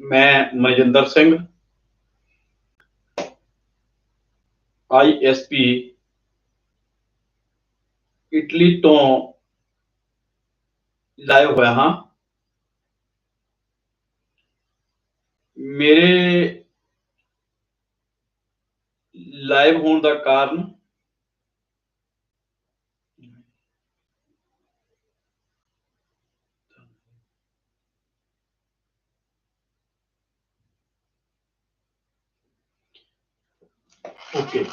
ਮੈਂ Manjinder Singh ISP Italy ਤੋਂ live ਹੋਇਆ ਹਾਂ। ਮੇਰੇ ਲਾਈਵ ਹੋਣ ਦਾ ਕਾਰਨ ਓਕੇ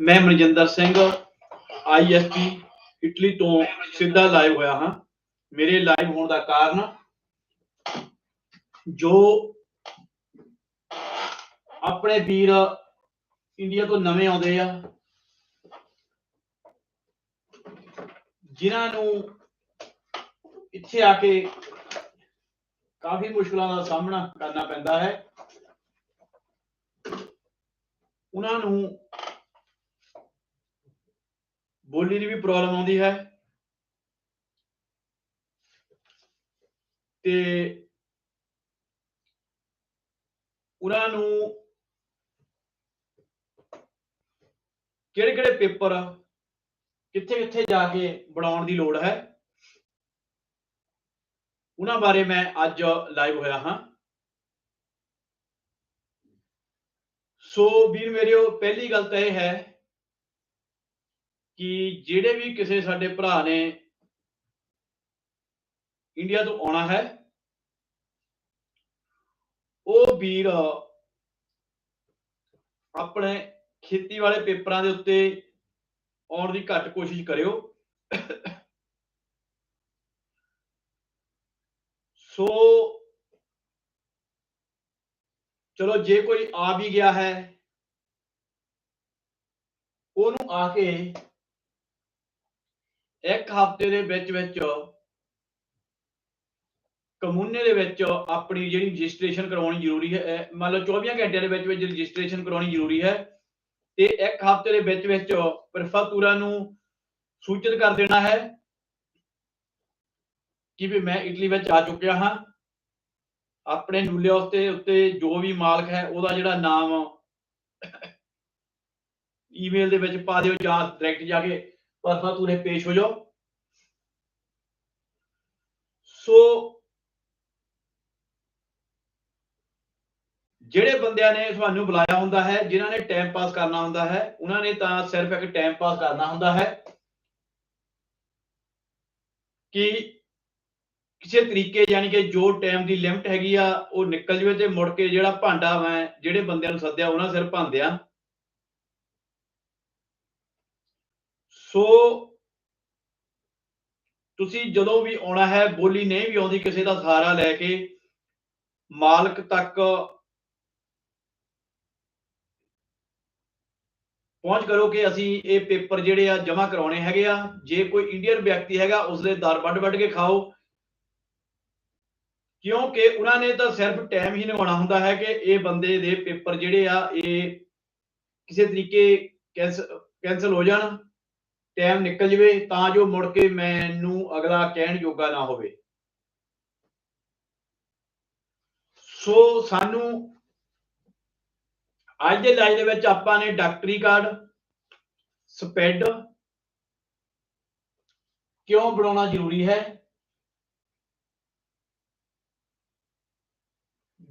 ਮੈਂ ਮਨਜਿੰਦਰ ਸਿੰਘ ਆਈਐਸਪੀ ਇਟਲੀ ਤੋਂ ਸਿੱਧਾ ਲਾਈਵ ਹੋਇਆ ਹਾਂ। ਮੇਰੇ ਲਾਈਵ ਹੋਣ ਦਾ ਕਾਰਨ ਜੋ ਆਪਣੇ ਵੀਰ ਇੰਡੀਆ ਤੋਂ ਨਵੇਂ ਆਉਂਦੇ ਆ, ਜਿਨ੍ਹਾਂ ਨੂੰ ਇੱਥੇ ਆ ਕੇ ਕਾਫੀ ਮੁਸ਼ਕਲਾਂ ਦਾ ਸਾਹਮਣਾ ਕਰਨਾ ਪੈਂਦਾ ਹੈ। ਉਹਨਾਂ ਨੂੰ ਬੋਲੀ ਦੀ ਵੀ ਪ੍ਰੋਬਲਮ ਆਉਂਦੀ ਹੈ। ਤੇ ਉਹਨਾਂ ਨੂੰ ਕਿਹੜੇ ਕਿਹੜੇ ਪੇਪਰ ਕਿੱਥੇ ਕਿੱਥੇ ਜਾ ਕੇ ਬਣਾਉਣ ਦੀ ਲੋੜ ਹੈ, ਉਹਨਾਂ ਬਾਰੇ ਮੈਂ ਅੱਜ ਲਾਈਵ ਹੋਇਆ ਹਾਂ। ਸੋ ਵੀਰ ਮੇਰਿਓ ਪਹਿਲੀ ਗੱਲ ਤਾਂ ਇਹ ਹੈ ਕਿ ਜਿਹੜੇ ਵੀ ਕਿਸੇ ਸਾਡੇ ਭਰਾ ਨੇ ਇੰਡੀਆ ਤੋਂ ਆਉਣਾ ਹੈ, ਉਹ ਵੀਰ ਆਪਣੇ ਖੇਤੀ ਵਾਲੇ ਪੇਪਰਾਂ ਦੇ ਉੱਤੇ ਆਉਣ ਦੀ ਘੱਟ ਕੋਸ਼ਿਸ਼ ਕਰਿਓ। ਸੋ ਚਲੋ ਜੇ ਕੋਈ ਆ ਵੀ ਗਿਆ ਹੈ, ਉਹਨੂੰ ਆ ਕੇ ਇੱਕ ਹਫ਼ਤੇ ਦੇ ਵਿੱਚ ਵਿੱਚ ਕਮੂਨੇ ਦੇ ਵਿੱਚ ਆਪਣੀ ਜਿਹੜੀ ਰਜਿਸਟ੍ਰੇਸ਼ਨ ਕਰਵਾਉਣੀ ਜ਼ਰੂਰੀ ਹੈ ਮੰਨ ਲਓ 24 ਘੰਟਿਆਂ ਦੇ ਵਿੱਚ ਵਿੱਚ ਰਜਿਸਟ੍ਰੇਸ਼ਨ ਕਰਵਾਉਣੀ ਜ਼ਰੂਰੀ ਹੈ, ਤੇ ਇੱਕ ਹਫ਼ਤੇ ਦੇ ਵਿੱਚ ਵਿੱਚ ਪ੍ਰਫਾਤੂਰਾ ਨੂੰ ਸੂਚਿਤ ਕਰ ਦੇਣਾ ਹੈ ਕਿ ਵੀ ਮੈਂ ਇਟਲੀ ਵਿੱਚ ਆ ਚੁੱਕਿਆ ਹਾਂ। ਆਪਣੇ ਨੂਲਿਓਸ ਤੇ ਉੱਤੇ ਜੋ ਵੀ ਮਾਲਕ ਹੈ, ਉਹਦਾ ਜਿਹੜਾ ਨਾਮ ਈਮੇਲ ਦੇ ਵਿੱਚ ਪਾ ਦਿਓ ਜਾਂ ਡਾਇਰੈਕਟ ਜਾ ਕੇ ਪ੍ਰਫਾਤੂਰੇ ਪੇਸ਼ ਹੋ ਜਾਓ। ਸੋ ਜਿਹੜੇ ਬੰਦਿਆਂ ਨੇ ਤੁਹਾਨੂੰ ਬੁਲਾਇਆ ਹੁੰਦਾ ਹੈ, ਜਿਨ੍ਹਾਂ ਨੇ ਟਾਈਮ ਪਾਸ ਕਰਨਾ ਹੁੰਦਾ ਹੈ, ਉਹਨਾਂ ਨੇ ਤਾਂ ਸਿਰਫ ਇੱਕ ਟਾਈਮ ਪਾਸ ਕਰਨਾ ਹੁੰਦਾ ਹੈ ਕਿ ਕਿਸੇ ਤਰੀਕੇ ਯਾਨੀ ਕਿ ਜੋ ਟਾਈਮ ਦੀ ਲਿਮਟ ਹੈਗੀ ਆ, ਉਹ ਨਿਕਲ ਜਵੇ ਤੇ ਮੁੜ ਕੇ ਜਿਹੜਾ ਭਾਂਡਾ ਮੈਂ ਜਿਹੜੇ ਬੰਦਿਆਂ ਨੂੰ ਸੱਦਿਆ, ਉਹਨਾਂ ਸਿਰ ਭਾਂਦਿਆ। ਸੋ ਤੁਸੀਂ ਜਦੋਂ ਵੀ ਆਉਣਾ ਹੈ, ਬੋਲੀ ਨਹੀਂ ਵੀ ਆਉਂਦੀ ਕਿਸੇ ਦਾ ਸਹਾਰਾ ਲੈ ਕੇ, ਮਾਲਕ ਤੱਕ ਪਹੁੰਚ ਕਰੋ ਕਿ ਅਸੀਂ ਇਹ ਪੇਪਰ ਜਿਹੜੇ ਆ ਜਮ੍ਹਾਂ ਕਰਾਉਣੇ ਹੈਗੇ ਆ। ਜੇ ਕੋਈ ਇੰਡੀਅਨ ਵਿਅਕਤੀ ਹੈਗਾ ਉਸ ਦੇ ਦਰ ਵੱਢ ਵੱਢ ਕੇ ਖਾਓ। ਕਿਉਂਕਿ ਉਹਨਾਂ ਨੇ ਤਾਂ ਸਿਰਫ ਟਾਈਮ ਹੀ ਲਗਾਉਣਾ ਹੁੰਦਾ ਹੈ ਕਿ ਇਹ ਬੰਦੇ ਦੇ ਪੇਪਰ ਜਿਹੜੇ ਆ, ਇਹ ਕਿਸੇ ਤਰੀਕੇ ਕੈਂਸਲ ਹੋ ਜਾਣ ਟਾਈਮ ਨਿਕਲ ਜਵੇ ਤਾਂ ਜੋ ਮੁੜ ਕੇ ਮੈਨੂੰ ਅਗਲਾ ਕਹਿਣ ਯੋਗਾ ਨਾ ਹੋਵੇ। ਸੋ ਸਾਨੂੰ ਅੱਜ ਦੇ ਲਾਈਵ ਦੇ ਵਿੱਚ ਆਪਾਂ ਨੇ ਡਾਕਟਰੀ ਕਾਰਡ, ਸਪੈਡ ਕਿਉਂ ਬਣਾਉਣਾ ਜ਼ਰੂਰੀ ਹੈ?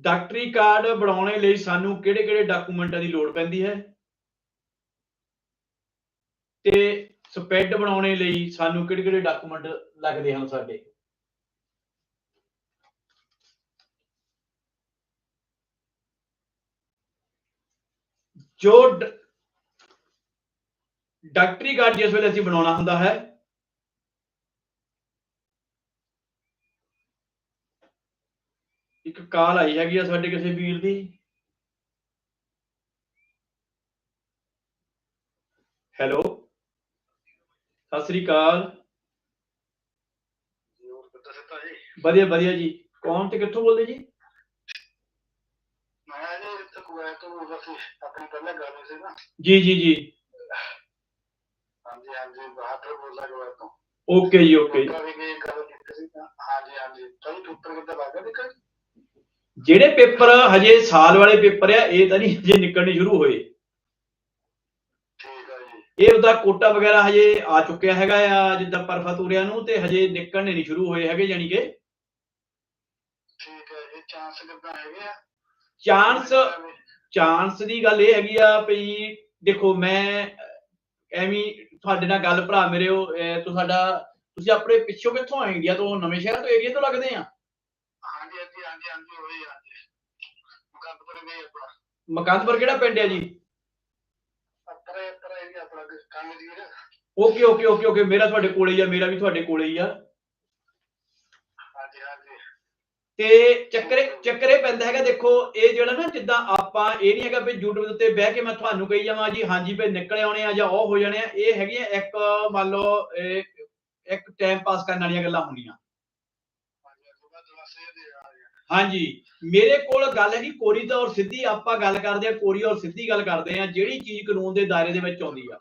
ਡਾਕਟਰੀ ਕਾਰਡ ਬਣਾਉਣੇ ਲਈ ਸਾਨੂੰ ਕਿਹੜੇ-ਕਿਹੜੇ ਡਾਕੂਮੈਂਟਾਂ ਦੀ ਲੋੜ ਪੈਂਦੀ ਹੈ? ਤੇ ਸਪੈਡ ਬਣਾਉਣੇ ਲਈ ਸਾਨੂੰ ਕਿਹੜੇ-ਕਿਹੜੇ ਡਾਕੂਮੈਂਟ ਲੱਗਦੇ ਹਨ ਸਾਡੇ? ਜੋ ਡਾਕਟਰੀ ਕਾਰਡ ਜਿਸ ਵੇਲੇ ਅਸੀਂ ਬਣਾਉਣਾ ਹੁੰਦਾ ਹੈ ਇੱਕ ਕਾਲ ਆਈ ਹੈਗੀ ਆ ਸਾਡੇ ਕਿਸੇ ਵੀਰ ਦੀ। ਹੈਲੋ? ਸਤਿ ਸ੍ਰੀ ਅਕਾਲ। ਜੀ ਹੋਰ ਕਿੱਦਾਂ ਸਿੱਧਾ ਜੀ ਵਧੀਆ ਵਧੀਆ ਜੀ। ਕੌਣ ਤੇ ਕਿੱਥੋਂ ਬੋਲਦੇ ਜੀ? ਮੈਂ ਜੀ ਇੱਥੇ ਕੁਵੈਤ ਤੋਂ ਬੋਲਦਾ ਸੀ ਆਪਣੀ ਪਹਿਲਾਂ ਗੱਲ ਹੋਈ ਸੀ ਨਾ। ਜੀ ਜੀ ਜੀ। ਹਾਂਜੀ ਹਾਂਜੀ ਬਹਾਦਰ ਬੋਲਦਾ ਕੁਵੈਤ ਤੋਂ। ਓਕੇ ਜੀ ਓਕੇ ਲੋਕਾਂ ਵੀ ਕੀ ਗੱਲ ਕੀਤੀ ਸੀ ਤਾਂ। ਹਾਂਜੀ ਹਾਂਜੀ। ਤੁਹਾਨੂੰ ਪੇਪਰ ਕਿੱਦਾਂ ਲੱਗ ਗਿਆ ਨਿਕਲ ਜਿਹੜੇ ਪੇਪਰ ਹਜੇ ਸਾਲ ਵਾਲੇ ਪੇਪਰ ਆ ਇਹ ਤਾਂ ਨਹੀਂ ਹਜੇ ਨਿਕਲਣੇ ਸ਼ੁਰੂ ਹੋਏ। ਇਹ ਉਹਦਾ ਕੋਟਾ ਵਗੈਰਾ ਹਜੇ ਆ ਚੁੱਕਿਆ ਹੈਗਾ ਆ ਜਿੱਦਾਂ ਪਰਫਾ ਤੂਰਿਆਂ ਨੂੰ ਤੇ ਹਜੇ ਨਿਕਲਣੇ ਨਹੀਂ ਸ਼ੁਰੂ ਹੋਏ ਹੈਗੇ ਯਾਨੀ ਕਿ। ਠੀਕ ਹੈ ਇਹ ਚਾਂਸ ਕਿੱਦਾਂ ਹੈਗੇ ਆ? ਚਾਂਸ ਚਾਂਸ ਦੀ ਗੱਲ ਇਹ ਹੈਗੀ ਆ ਵੀ ਦੇਖੋ ਮੈਂ ਐਵੇਂ ਤੁਹਾਡੇ ਨਾਲ ਗੱਲ ਭਰਾ ਮੇਰੇ ਉਹ ਤੁਹਾਡਾ ਤੁਸੀਂ ਆਪਣੇ ਪਿੱਛੋਂ ਕਿੱਥੋਂ ਆਏ ਇੰਡੀਆ ਤੋਂ ਨਵੇਂ ਸ਼ਹਿਰ ਤੋਂ ਏਰੀਆ ਤੋਂ ਲੱਗਦੇ ਆ? ਹਾਂਜੀ ਹਾਂਜੀ ਹਾਂਜੀ ਹਾਂਜੀ ਹੋਈ ਆ। ਜੀ ਮੁਕੱਦਪੁਰ ਗਏ ਆਪਣਾ। ਮਕੰਦਪੁਰ ਕਿਹੜਾ ਪਿੰਡ ਹੈ ਜੀ? ਅਪਰੇ ਅਪਰੇ ਇਹ ਆਪਣਾ ਕੰਮ ਦੀ ਵੀਰ। Okay okay okay okay. ਮੇਰਾ ਤੁਹਾਡੇ ਕੋਲੇ ਹੀ ਆ ਮੇਰਾ ਵੀ ਤੁਹਾਡੇ ਕੋਲੇ ਹੀ ਆ। ਹਾਂਜੀ ਹਾਂਜੀ। ਤੇ ਚੱਕਰੇ ਚੱਕਰੇ ਪੈਂਦਾ ਹੈਗਾ ਦੇਖੋ ਇਹ ਜਿਹੜਾ ਨਾ ਜਿੱਦਾਂ ਆਪਾਂ ਇਹ ਨਹੀਂ ਹੈਗਾ ਵੀ YouTube ਦੇ ਉੱਤੇ ਬਹਿ ਕੇ ਮੈਂ ਤੁਹਾਨੂੰ ਕਹੀ ਜਾਵਾਂ ਜੀ ਹਾਂਜੀ ਵੀ ਨਿਕਲ ਆਉਣੇ ਆ ਜਾਂ ਉਹ ਹੋ ਜਾਣੇ ਆ। ਇਹ ਹੈਗੀਆਂ ਇੱਕ ਮੰਨ ਲਓ ਇੱਕ ਟਾਈਮ ਪਾਸ ਕਰਨ ਵਾਲੀਆਂ ਗੱਲਾਂ ਹੁੰਦੀਆਂ ਹਾਂਜੀ ਹਾਂਜੀ ਬਾਅਦ ਵਾਸੇ ਦੇ ਆ ਗਿਆ ਹਾਂਜੀ ਮੇਰੇ ਕੋਲ ਗੱਲ ਹੈਗੀ ਕੋਰੀ ਤਾਂ ਔਰ ਸਿੱਧੀ ਆਪਾਂ ਗੱਲ ਕਰਦੇ ਆ ਕੋਰੀ ਔਰ ਸਿੱਧੀ ਗੱਲ ਕਰਦੇ ਆ ਜਿਹੜੀ ਚੀਜ਼ ਕਾਨੂੰਨ ਦੇ ਦਾਇਰੇ ਦੇ ਵਿੱਚ ਆਉਂਦੀ ਆ।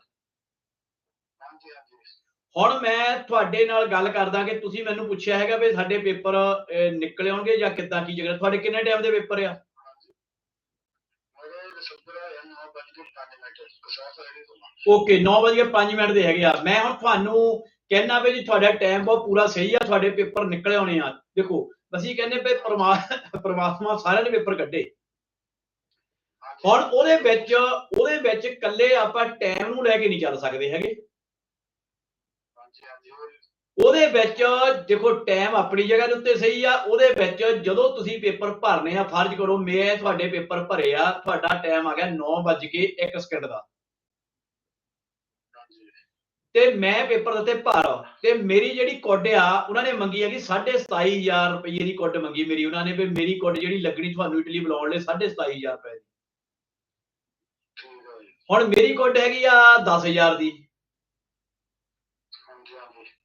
ਹੁਣ ਮੈਂ ਤੁਹਾਡੇ ਨਾਲ ਗੱਲ ਕਰਦਾ ਕਿ ਤੁਸੀਂ ਮੈਨੂੰ ਪੁੱਛਿਆ ਹੈਗਾ ਵੀ ਸਾਡੇ ਪੇਪਰ ਨਿਕਲ ਆਉਣਗੇ ਜਾਂ ਕਿੱਦਾਂ ਕੀ ਜਗ੍ਹਾ ਤੁਹਾਡੇ ਕਿੰਨੇ ਟਾਈਮ ਦੇ ਪੇਪਰ ਆ? ਮੇਰੇ ਦਸੰਬਰ ਆਇਆ ਨਾ ਬੱਜ ਕੇ 5 ਮਿੰਟ ਕਸਾਸ ਹੈ ਤੋਂ ਓਕੇ 9:05 ਮਿੰਟ ਦੇ ਹੈਗੇ ਆ। ਮੈਂ ਹੁਣ ਤੁਹਾਨੂੰ ਕਹਿਣਾ ਵੀ ਜੀ ਤੁਹਾਡਾ ਟਾਈਮ ਬਹੁਤ ਪੂਰਾ ਸਹੀ ਆ ਤੁਹਾਡੇ ਪੇਪਰ ਨਿਕਲੇ ਆਉਣੇ ਆ। ਦੇਖੋ ਅਸੀਂ ਕਹਿੰਦੇ ਵੀ ਪਰਮਾ- ਪਰਮਾਤਮਾ ਸਾਰਿਆਂ ਦੇ ਪੇਪਰ ਕੱਢੇ। ਹੁਣ ਉਹਦੇ ਵਿੱਚ ਉਹਦੇ ਵਿੱਚ ਇਕੱਲੇ ਆਪਾਂ ਟਾਈਮ ਨੂੰ ਲੈ ਕੇ ਨਹੀਂ ਚੱਲ ਸਕਦੇ ਹੈਗੇ। ਉਹਦੇ ਵਿੱਚ ਦੇਖੋ ਟਾਈਮ ਆਪਣੀ ਜਗ੍ਹਾ ਦੇ ਉੱਤੇ ਸਹੀ ਆ, ਉਹਦੇ ਵਿੱਚ ਜਦੋਂ ਤੁਸੀਂ ਪੇਪਰ ਭਰਨੇ ਆ, ਫਰਜ਼ ਕਰੋ ਮੈਂ ਤੁਹਾਡੇ ਪੇਪਰ ਭਰੇ ਆ, ਤੁਹਾਡਾ ਟਾਈਮ ਆ ਗਿਆ 9:01 ਸਕਿੰਟ ਦਾ। ਤੇ ਮੈਂ ਪੇਪਰ ਦਿੱਤੇ ਭਰ। ਤੇ ਮੇਰੀ ਜਿਹੜੀ ਕੁੱਡ ਆ ਉਹਨਾਂ ਨੇ ਮੰਗੀ ਹੈਗੀ 27500 ਰੁਪਏ ਦੀ ਕੁੱਡ ਮੰਗੀ ਮੇਰੀ। ਉਹਨਾਂ ਨੇ ਵੀ ਮੇਰੀ ਕੁੱਡ ਜਿਹੜੀ ਲੱਗਣੀ ਤੁਹਾਨੂੰ ਇਟਲੀ ਬੁਲਾਉਣ ਲਈ 27500 ਰੁਪਏ ਦੀ। ਹੁਣ ਮੇਰੀ ਕੁੱਡ ਹੈਗੀ ਆ 10000 ਦੀ।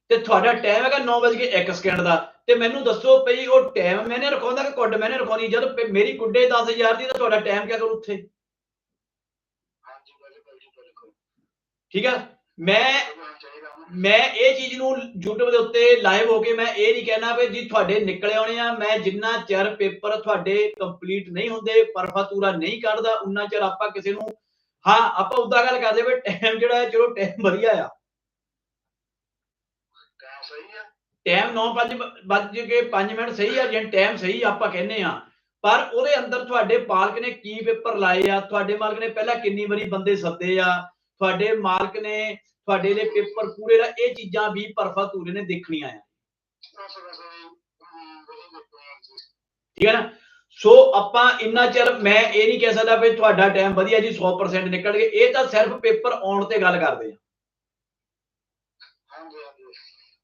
ਤੇ ਤੁਹਾਡਾ ਟਾਈਮ ਹੈਗਾ 9:01 ਸਕਿੰਟ ਦਾ। ਤੇ ਮੈਨੂੰ ਦੱਸੋ ਭਈ ਉਹ ਟਾਈਮ ਮੈਨੇ ਰਖਾਉਂਦਾ ਕਿ ਕੁੱਡ ਮੈਨੇ ਰਖਾਉਣੀ ਜਦ ਮੇਰੀ ਕੁੱਡੇ 10000 ਦੀ ਤਾਂ ਤੁਹਾਡਾ ਟਾਈਮ ਕਿਆ ਕਰੂ ਉੱਥੇ? ਠੀਕ ਆ? ਮੈਂ ਮੈਂ ਇਹ ਚੀਜ਼ ਨੂੰ YouTube ਦੇ ਉੱਤੇ ਲਾਈਵ ਹੋ ਕੇ ਮੈਂ ਇਹ ਨਹੀਂ ਕਹਿਣਾ ਵੀ ਜੀ ਤੁਹਾਡੇ ਨਿਕਲੇ ਆਉਣੇ ਆ ਮੈਂ ਜਿੰਨਾ ਚਿਰ ਪੇਪਰ ਤੁਹਾਡੇ ਕੰਪਲੀਟ ਨਹੀਂ ਹੁੰਦੇ ਪਰਫਾਤੂਰਾ ਨਹੀਂ ਕੱਢਦਾ ਉਨਾ ਚਿਰ ਆਪਾਂ ਕਿਸੇ ਨੂੰ ਹਾਂ ਆਪਾਂ ਉਦਾਂ ਗੱਲ ਕਰਦੇ ਵੀ ਟਾਈਮ ਜਿਹੜਾ ਹੈ ਚਲੋ ਟਾਈਮ ਵਧੀਆ ਆ। ਟਾਈਮ ਸਹੀ ਆ। ਟਾਈਮ 9:05 ਵੱਜ ਕੇ 5 ਮਿੰਟ ਸਹੀ ਆ ਜੇ ਟਾਈਮ ਸਹੀ ਆਪਾਂ ਕਹਿੰਨੇ ਆ। ਪਰ ਉਹਦੇ ਅੰਦਰ ਤੁਹਾਡੇ ਮਾਲਕ ਨੇ ਕੀ ਪੇਪਰ ਲਾਏ ਆ ਤੁਹਾਡੇ ਮਾਲਕ ਨੇ ਪਹਿਲਾਂ ਕਿੰਨੀ ਵਾਰੀ ਬੰਦੇ ਸੱਦੇ ਆ ਤੁਹਾਡੇ ਮਾਲਕ ਨੇ ਤੁਹਾਡੇ ਦੇ ਪੇਪਰ ਪੂਰੇ ਦਾ ਇਹ ਚੀਜ਼ਾਂ ਵੀ ਪਰਫਾਤੂਰੇ ਨੇ ਦੇਖਣੀਆਂ ਆ। ਠੀਕ ਹੈ ਨਾ? ਸੋ ਆਪਾਂ ਇੰਨਾ ਚਿਰ ਮੈਂ ਇਹ ਨਹੀਂ ਕਹਿ ਸਕਦਾ ਵੀ ਤੁਹਾਡਾ ਟਾਈਮ ਵਧੀਆ ਜੀ 100% ਨਿਕਲ ਗਏ ਇਹ ਤਾਂ ਸਿਰਫ ਪੇਪਰ ਆਉਣ ਤੇ ਗੱਲ ਕਰਦੇ ਆ।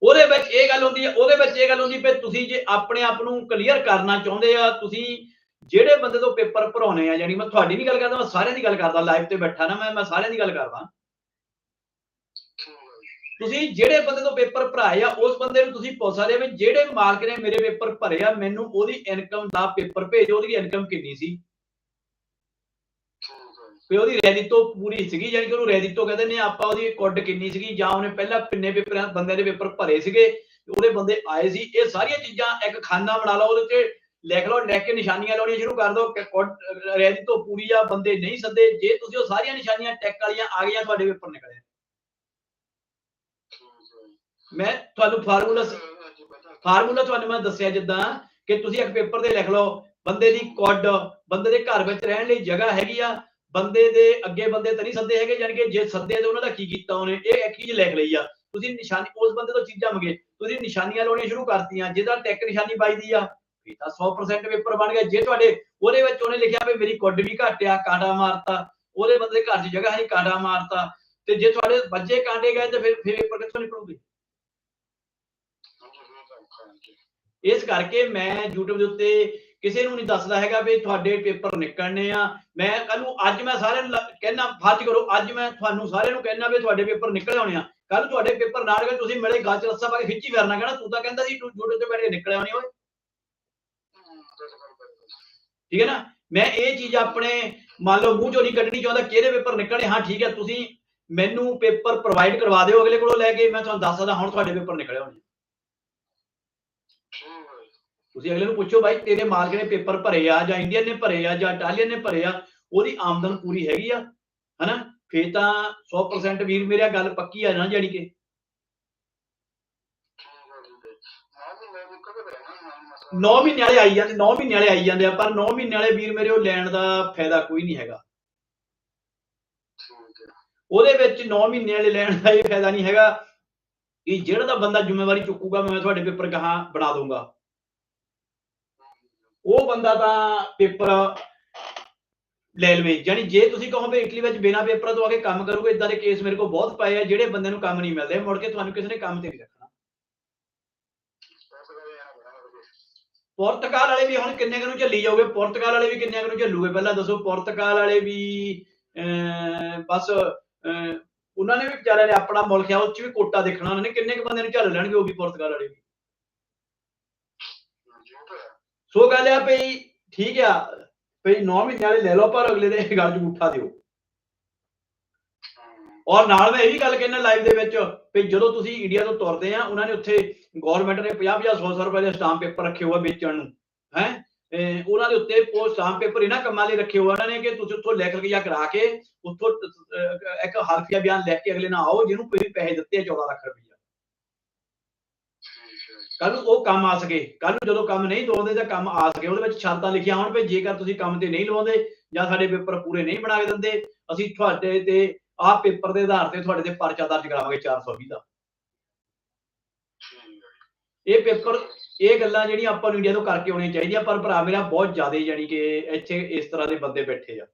ਉਹਦੇ ਵਿੱਚ ਇਹ ਗੱਲ ਹੁੰਦੀ ਹੈ ਉਹਦੇ ਵਿੱਚ ਇਹ ਗੱਲ ਹੁੰਦੀ ਵੀ ਤੁਸੀਂ ਜੇ ਆਪਣੇ ਆਪ ਨੂੰ ਕਲੀਅਰ ਕਰਨਾ ਚਾਹੁੰਦੇ ਆ ਤੁਸੀਂ ਜਿਹੜੇ ਬੰਦੇ ਤੋਂ ਪੇਪਰ ਭਰਾਉਣੇ ਆ, ਯਾਨੀ ਮੈਂ ਤੁਹਾਡੀ ਨਹੀਂ ਗੱਲ ਕਰਦਾ, ਮੈਂ ਸਾਰਿਆਂ ਦੀ ਗੱਲ ਕਰਦਾ ਲਾਈਵ ਤੇ ਬੈਠਾ ਨਾ ਮੈਂ ਮੈਂ ਸਾਰਿਆਂ ਦੀ ਗੱਲ ਕਰਦਾ। ਤੁਸੀਂ ਜਿਹੜੇ ਬੰਦੇ ਤੋਂ ਪੇਪਰ ਭਰਾਏ ਆ, ਉਸ ਬੰਦੇ ਨੂੰ ਤੁਸੀਂ ਪੁੱਛ ਸਕਦੇ ਵੀ ਜਿਹੜੇ ਮਾਲਕ ਨੇ ਮੇਰੇ ਪੇਪਰ ਭਰੇ ਆ, ਮੈਨੂੰ ਉਹਦੀ ਇਨਕਮ ਦਾ ਪੇਪਰ ਭੇਜੋ, ਉਹਦੀ ਇਨਕਮ ਕਿੰਨੀ ਸੀ? ਠੀਕ ਆ ਜੀ ਵੀ ਉਹਦੀ ਰੈਡੀਟੋ ਪੂਰੀ ਸੀਗੀ, ਯਾਨੀ ਕਿ ਉਹਨੂੰ ਰੈਡੀਟੋ ਕਹਿੰਦੇ ਨੇ ਆਪਾਂ ਉਹਦੀ ਕੁੱਡ ਕਿੰਨੀ ਸੀਗੀ, ਜਾਂ ਉਹਨੇ ਪਹਿਲਾਂ ਕਿੰਨੇ ਪੇਪਰਾਂ, ਬੰਦਿਆਂ ਦੇ ਪੇਪਰ ਭਰੇ ਸੀਗੇ, ਉਹਦੇ ਬੰਦੇ ਆਏ ਸੀ, ਇਹ ਸਾਰੀਆਂ ਚੀਜ਼ਾਂ ਇੱਕ ਖਾਨਾ ਬਣਾ ਲਓ, ਉਹਦੇ ਤੇ ਲਿਖ ਲਓ ਲਿਖ ਕੇ ਨਿਸ਼ਾਨੀਆਂ ਲਾਉਣੀਆਂ ਸ਼ੁਰੂ ਕਰ ਦਿਓ ਕਿ ਕੁੱਡ ਰੈਡੀਟੋ ਪੂਰੀ ਆ ਬੰਦੇ ਨਹੀਂ ਸੱਦੇ। ਜੇ ਤੁਸੀਂ ਉਹ ਸਾਰੀਆਂ ਨਿਸ਼ਾਨੀਆਂ ਟੈਕ ਵਾਲੀਆਂ ਆ ਗਈਆਂ ਤੁਹਾਡੇ ਪੇਪਰ ਨਿਕਲੇ। ਮੈਂ ਤੁਹਾਨੂੰ ਫਾਰਮੂਲਾ ਫਾਰਮੂਲਾ ਤੁਹਾਨੂੰ ਮੈਂ ਦੱਸਿਆ ਜਿੱਦਾਂ ਕਿ ਤੁਸੀਂ ਇੱਕ ਪੇਪਰ ਤੇ ਲਿਖ ਲਓ ਬੰਦੇ ਦੀ ਕੁੱਡ ਬੰਦੇ ਦੇ ਘਰ ਵਿੱਚ ਰਹਿਣ ਲਈ ਜਗ੍ਹਾ ਹੈਗੀ ਆ ਬੰਦੇ ਦੇ ਅੱਗੇ ਬੰਦੇ ਤਾਂ ਨਹੀਂ ਸੱਦੇ ਹੈਗੇ ਯਾਨੀ ਕਿ ਜੇ ਸੱਦੇ ਤੇ ਉਹਨਾਂ ਦਾ ਕੀ ਕੀਤਾ ਉਹਨੇ? ਇਹ ਇੱਕ ਚੀਜ਼ ਲਿਖ ਲਈ ਆ। ਤੁਸੀਂ ਨਿਸ਼ਾਨੀ ਉਸ ਬੰਦੇ ਤੋਂ ਚੀਜ਼ਾਂ ਮੰਗੇ। ਤੁਸੀਂ ਨਿਸ਼ਾਨੀਆਂ ਲਾਉਣੀਆਂ ਸ਼ੁਰੂ ਕਰਤੀਆਂ ਜਿਹਦਾ ਟੈਕ ਨਿਸ਼ਾਨੀ ਵੱਜਦੀ ਆ ਇਹ ਤਾਂ 100% ਪੇਪਰ ਬਣ ਗਿਆ। ਜੇ ਤੁਹਾਡੇ ਉਹਦੇ ਵਿੱਚ ਉਹਨੇ ਲਿਖਿਆ ਵੀ ਮੇਰੀ ਕੁੱਡ ਵੀ ਘਟਿਆ, ਕਾਂਡਾ ਮਾਰਤਾ, ਉਹਦੇ ਬੰਦੇ ਘਰ 'ਚ ਜਗ੍ਹਾ ਨਹੀਂ ਕਾਂਡਾ ਮਾਰਤਾ, ਤੇ ਜੇ ਤੁਹਾਡੇ ਬੱਜੇ ਕਾਂਡੇ ਗਏ ਤੇ ਫਿਰ ਫਿਰ ਪੇਪਰ ਕਿੱਥੋਂ ਨਿਕਲੂਗੇ? ਇਸ ਕਰਕੇ ਮੈਂ YouTube ਦੇ ਉੱਤੇ ਕਿਸੇ ਨੂੰ ਨਹੀਂ ਦੱਸਦਾ ਹੈਗਾ ਵੀ ਤੁਹਾਡੇ ਪੇਪਰ ਨਿਕਲਣੇ ਆ। ਮੈਂ ਕੱਲ ਨੂੰ ਅੱਜ ਮੈਂ ਸਾਰਿਆਂ ਨੂੰ ਲ- ਕਹਿਣਾ ਫਰਜ਼ ਕਰੋ, ਅੱਜ ਮੈਂ ਤੁਹਾਨੂੰ ਸਾਰਿਆਂ ਨੂੰ ਕਹਿਣਾ ਵੀ ਤੁਹਾਡੇ ਪੇਪਰ ਨਿਕਲ ਆਉਣੇ ਆ। ਕੱਲ ਤੁਹਾਡੇ ਪੇਪਰ ਨਾਲ ਨਿਕਲ ਤੁਸੀਂ ਮੇਰੇ ਗਾਲ ਚ ਰੱਸਾ ਪਾ ਕੇ ਖਿੱਚੀ ਫਿਰਨਾ ਕਹਿਣਾ ਤੂੰ ਤਾਂ ਕਹਿੰਦਾ ਸੀ YouTube ਤੇ ਬੈਠ ਕੇ ਨਿਕਲ ਆਉਣੀ ਓਏ। ਠੀਕ ਹੈ ਨਾ? ਮੈਂ ਇਹ ਚੀਜ਼ ਆਪਣੇ ਮੰਨ ਲਓ ਮੂੰਹ ਚੋਂ ਨਹੀਂ ਕੱਢਣੀ ਚਾਹੁੰਦਾ, ਕਿਹੜੇ ਪੇਪਰ ਨਿਕਲਣੇ? ਹਾਂ, ਠੀਕ ਹੈ, ਤੁਸੀਂ ਮੈਨੂੰ ਪੇਪਰ ਪ੍ਰੋਵਾਈਡ ਕਰਵਾ ਦਿਓ ਅਗਲੇ ਕੋਲੋਂ ਲੈ ਕੇ, ਮੈਂ ਤੁਹਾਨੂੰ ਦੱਸ ਸਕਦਾ ਹੁਣ ਤੁਹਾਡੇ ਪੇਪਰ ਨਿਕਲੇ ਹੋਣੇ ਤੁਸੀਂ ਅਗਲੇ ਨੂੰ ਪੁੱਛੋ ਬਾਈ, ਤੇਰੇ ਮਾਲਕ ਨੇ ਪੇਪਰ ਭਰੇ ਆ, ਜਾਂ ਇੰਡੀਅਨ ਨੇ ਭਰੇ ਆ, ਜਾਂ ਇਟਾਲੀਅਨ ਨੇ ਭਰੇ ਆ, ਉਹਦੀ ਆਮਦਨ ਪੂਰੀ ਹੈਗੀ ਆ, ਹਨਾ? ਫੇਰ ਤਾਂ 100% ਵੀਰ, ਮੇਰਾ ਗੱਲ ਪੱਕੀ ਆ ਨਾ, ਜਾਣੀ ਕਿ 9 ਮਹੀਨੇ ਵਾਲੇ ਆਈ ਜਾਂਦੇ 9 ਮਹੀਨੇ ਵਾਲੇ ਆਈ ਜਾਂਦੇ ਆ ਪਰ 9 ਮਹੀਨੇ ਵਾਲੇ ਵੀਰ ਮੇਰੇ ਉਹ ਲੈਣ ਦਾ ਫਾਇਦਾ ਕੋਈ ਨਹੀਂ ਹੈਗਾ। ਉਹਦੇ ਵਿੱਚ 9 ਮਹੀਨੇ ਵਾਲੇ ਲੈਣ ਦਾ ਇਹ ਫਾਇਦਾ ਨਹੀਂ ਹੈਗਾ ਕਿ ਜਿਹੜਾ ਦਾ ਬੰਦਾ ਜ਼ਿੰਮੇਵਾਰੀ ਚੁੱਕੂਗਾ ਮੈਂ ਤੁਹਾਡੇ ਪੇਪਰ ਕਹਾਂ ਬਣਾ ਦੂੰਗਾ ਉਹ ਬੰਦਾ ਤਾਂ ਪੇਪਰ ਲੈ ਲਵੇ ਯਾਨੀ ਜੇ ਤੁਸੀਂ ਕਹੋ ਵੀ ਇਟਲੀ ਵਿੱਚ ਬਿਨਾ ਪੇਪਰਾਂ ਤੋਂ ਆ ਕੇ ਕੰਮ ਕਰੋਗੇ ਇਦਾਂ ਦੇ ਕੇਸ ਮੇਰੇ ਕੋਲ ਬਹੁਤ ਪਏ ਆ ਜਿਹੜੇ ਬੰਦੇ ਨੂੰ ਕੰਮ ਨਹੀਂ ਮਿਲਦੇ ਮੁੜ ਕੇ ਤੁਹਾਨੂੰ ਕਿਸੇ ਨੇ ਕੰਮ ਤੇ ਨਹੀਂ ਰੱਖਣਾ ਬਸ ਕਰੇ ਆ ਬੜਾ ਵਧੀਆ ਪੁਰਤਗਾਲ ਵਾਲੇ ਵੀ ਹੁਣ ਕਿੰਨੇ ਕੁ ਨੂੰ ਝੱਲੀ ਜਾਓਗੇ ਪੁਰਤਗਾਲ ਵਾਲੇ ਵੀ ਕਿੰਨੇ ਕੁ ਨੂੰ ਝੱਲੂਗੇ? ਪਹਿਲਾਂ ਦੱਸੋ ਪੁਰਤਗਾਲ ਵਾਲੇ ਵੀ ਅਹ, ਬਸ ਅਹ, ਉਹਨਾਂ ਨੇ ਵੀ ਵਿਚਾਰਿਆਂ ਨੇ ਆਪਣਾ ਮੁਲਕ ਆ ਉਹ ਚ ਵੀ ਕੋਟਾ ਦੇਖਣਾ ਉਹਨਾਂ ਨੇ। ਕਿੰਨੇ ਕੁ ਬੰਦੇ ਨੂੰ ਝੱਲ ਲੈਣਗੇ ਉਹ ਵੀ ਪੁਰਤਗਾਲ ਵਾਲੇ ਵੀ? ਸੋ ਗੱਲ ਆ ਭਈ ਠੀਕ ਆ ਭਈ 9 ਮਹੀਨੇ ਵਾਲੇ ਲੈ ਲਓ ਪਰ ਅਗਲੇ ਦੇ ਗੱਲ 'ਚ ਅੰਗੂਠਾ ਦਿਓ। ਔਰ ਨਾਲ ਮੈਂ ਇਹ ਵੀ ਗੱਲ ਕਹਿਣਾ ਲਾਈਵ ਦੇ ਵਿੱਚ ਵੀ ਜਦੋਂ ਤੁਸੀਂ ਇੰਡੀਆ ਤੋਂ ਤੁਰਦੇ ਆ, ਉਹਨਾਂ ਨੇ ਉੱਥੇ ਗਵਰਨਮੈਂਟ ਨੇ 50 50 100 100 ਰੁਪਏ ਦੇ ਸਟਾਂਪ ਪੇਪਰ ਰੱਖੇ ਹੋਆ ਵੇਚਣ ਨੂੰ, ਹੈ? ਉਹਨਾਂ ਦੇ ਉੱਤੇ ਉਹ ਸਟਾਂਪ ਪੇਪਰ ਇਹਨਾਂ ਕੰਮਾਂ ਲਈ ਰੱਖੇ ਹੋਏ ਉਹਨਾਂ ਨੇ ਕਿ ਤੁਸੀਂ ਉੱਥੋਂ ਲਿਖ ਲਿਆ ਕਰਾ ਕੇ ਉੱਥੋਂ ਇੱਕ ਹਲਫੀਆ ਬਿਆਨ ਲਿਖ ਕੇ ਅਗਲੇ ਨਾਲ ਆਓ, ਜਿਹਨੂੰ ਤੁਸੀਂ ਪੈਸੇ ਦਿੱਤੇ ਆ 14 ਲੱਖ ਰੁਪਈਆ। ਕੱਲ ਨੂੰ ਉਹ ਕੰਮ ਆ ਸਕੇ। ਕੱਲ ਨੂੰ ਜਦੋਂ ਕੰਮ ਨਹੀਂ ਦੋਦੇ ਤਾਂ ਕੰਮ ਆ ਸਕੇ, ਉਹਦੇ ਵਿੱਚ ਸ਼ਰਤਾਂ ਲਿਖੀਆਂ ਹੋਣ ਵੀ ਜੇਕਰ ਤੁਸੀਂ ਕੰਮ ਤੇ ਨਹੀਂ ਲਵਾਉਂਦੇ ਜਾਂ ਸਾਡੇ ਪੇਪਰ ਪੂਰੇ ਨਹੀਂ ਬਣਾ ਕੇ ਦਿੰਦੇ, ਅਸੀਂ ਤੁਹਾਡੇ ਤੇ ਆਹ ਪੇਪਰ ਦੇ ਆਧਾਰ ਤੇ ਤੁਹਾਡੇ ਤੇ ਪਰਚਾ ਦਰਜ ਕਰਾਵਾਂਗੇ 420 ਦਾ। ਇਹ ਪੇਪਰ, ਇਹ ਗੱਲਾਂ ਜਿਹੜੀਆਂ ਆਪਾਂ ਨੂੰ ਇੰਡੀਆ ਤੋਂ ਕਰਕੇ ਆਉਣੀਆਂ ਚਾਹੀਦੀਆਂ, ਪਰ ਭਰਾ ਮੇਰਾ ਬਹੁਤ ਜ਼ਿਆਦਾ ਯਾਨੀ ਕਿ ਇੱਥੇ ਇਸ ਤਰ੍ਹਾਂ ਦੇ ਬੰਦੇ ਬੈਠੇ ਆ।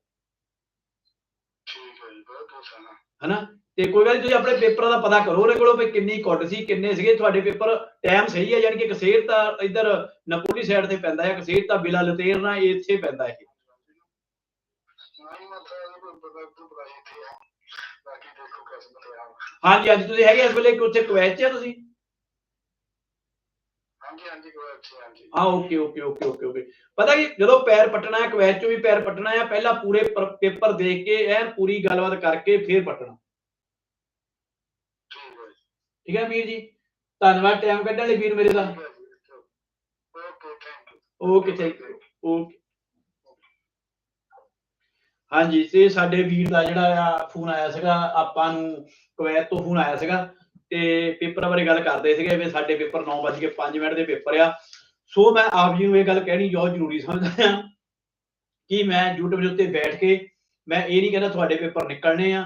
ਹਨਾ? ਤੇ ਕੋਈ ਗੱਲ ਤੁਸੀਂ ਆਪਣੇ ਪੇਪਰਾਂ ਦਾ ਪਤਾ ਕਰੋ, ਉਹਦੇ ਕੋਲੋਂ ਵੀ ਕਿੰਨੀ ਕੁੱਟ ਸੀ, ਕਿੰਨੇ ਸੀਗੇ। ਤੁਹਾਡੇ ਪੇਪਰ ਟਾਈਮ ਸਹੀ ਹੈ ਯਾਨੀ ਕਿ ਕਸੇਰ ਤਾਂ ਇੱਧਰ ਨਕੋਲੀ ਸਾਈਡ ਤੇ ਪੈਂਦਾ ਹੈ ਕਸੇਰ ਤਾਂ ਬਿਲਾ ਲਤੇਰਨਾ ਇੱਥੇ ਪੈਂਦਾ ਇਹ। ਹਾਂਜੀ ਹਾਂਜੀ ਤੁਸੀਂ ਹੈਗੇ ਇਸ ਵੇਲੇ ਕਿ ਉੱਥੇ ਕੁਵੈਤ 'ਚ ਆ ਤੁਸੀਂ? ਹਾਂਜੀ ਹਾਂਜੀ ਕੋਈ ਅੱਛੀ ਹਾਂਜੀ। ਹਾਂ okay okay okay okay okay ਪਤਾ ਕੀ ਜਦੋਂ ਪੈਰ ਪਟਣਾ ਹੈ ਕੁਵੈਤ 'ਚੋਂ ਵੀ ਪੈਰ ਪਟਣਾ ਹੈ ਪਹਿਲਾਂ ਪੂਰੇ ਪਰ- ਪੇਪਰ ਦੇਖ ਕੇ ਐਨ ਪੂਰੀ ਗੱਲਬਾਤ ਕਰਕੇ ਫਿਰ ਪਟਣਾ। ਠੀਕ ਹੈ ਜੀ। ਠੀਕ ਹੈ ਵੀਰ ਜੀ? ਧੰਨਵਾਦ ਟਾਈਮ ਕੱਢਣ ਲਈ ਵੀਰ ਮੇਰੇ ਦਾ। ਠੀਕ ਹੈ ਜੀ okay thank you okay thank you okay ਹਾਂਜੀ, ਤੇ ਸਾਡੇ ਵੀਰ ਦਾ ਜਿਹੜਾ ਆ ਫੋਨ ਆਇਆ ਸੀਗਾ, ਆਪਾਂ ਨੂੰ ਕੁਵੈਤ ਤੋਂ ਫੋਨ ਆਇਆ ਸੀਗਾ, ਤੇ ਪੇਪਰ ਬਾਰੇ ਗੱਲ ਕਰਦੇ ਸੀਗੇ ਵੀ ਸਾਡੇ ਪੇਪਰ 9:05 ਮਿੰਟ ਦੇ ਪੇਪਰ ਆ। ਸੋ ਮੈਂ ਆਪ ਜੀ ਨੂੰ ਇਹ ਗੱਲ ਕਹਿਣੀ ਬਹੁਤ ਜ਼ਰੂਰੀ ਸਮਝਦਾ ਹਾਂ ਕਿ ਮੈਂ YouTube ਦੇ ਉੱਤੇ ਬੈਠ ਕੇ ਮੈਂ ਇਹ ਨਹੀਂ ਕਹਿੰਦਾ ਤੁਹਾਡੇ ਪੇਪਰ ਨਿਕਲਣੇ ਆ।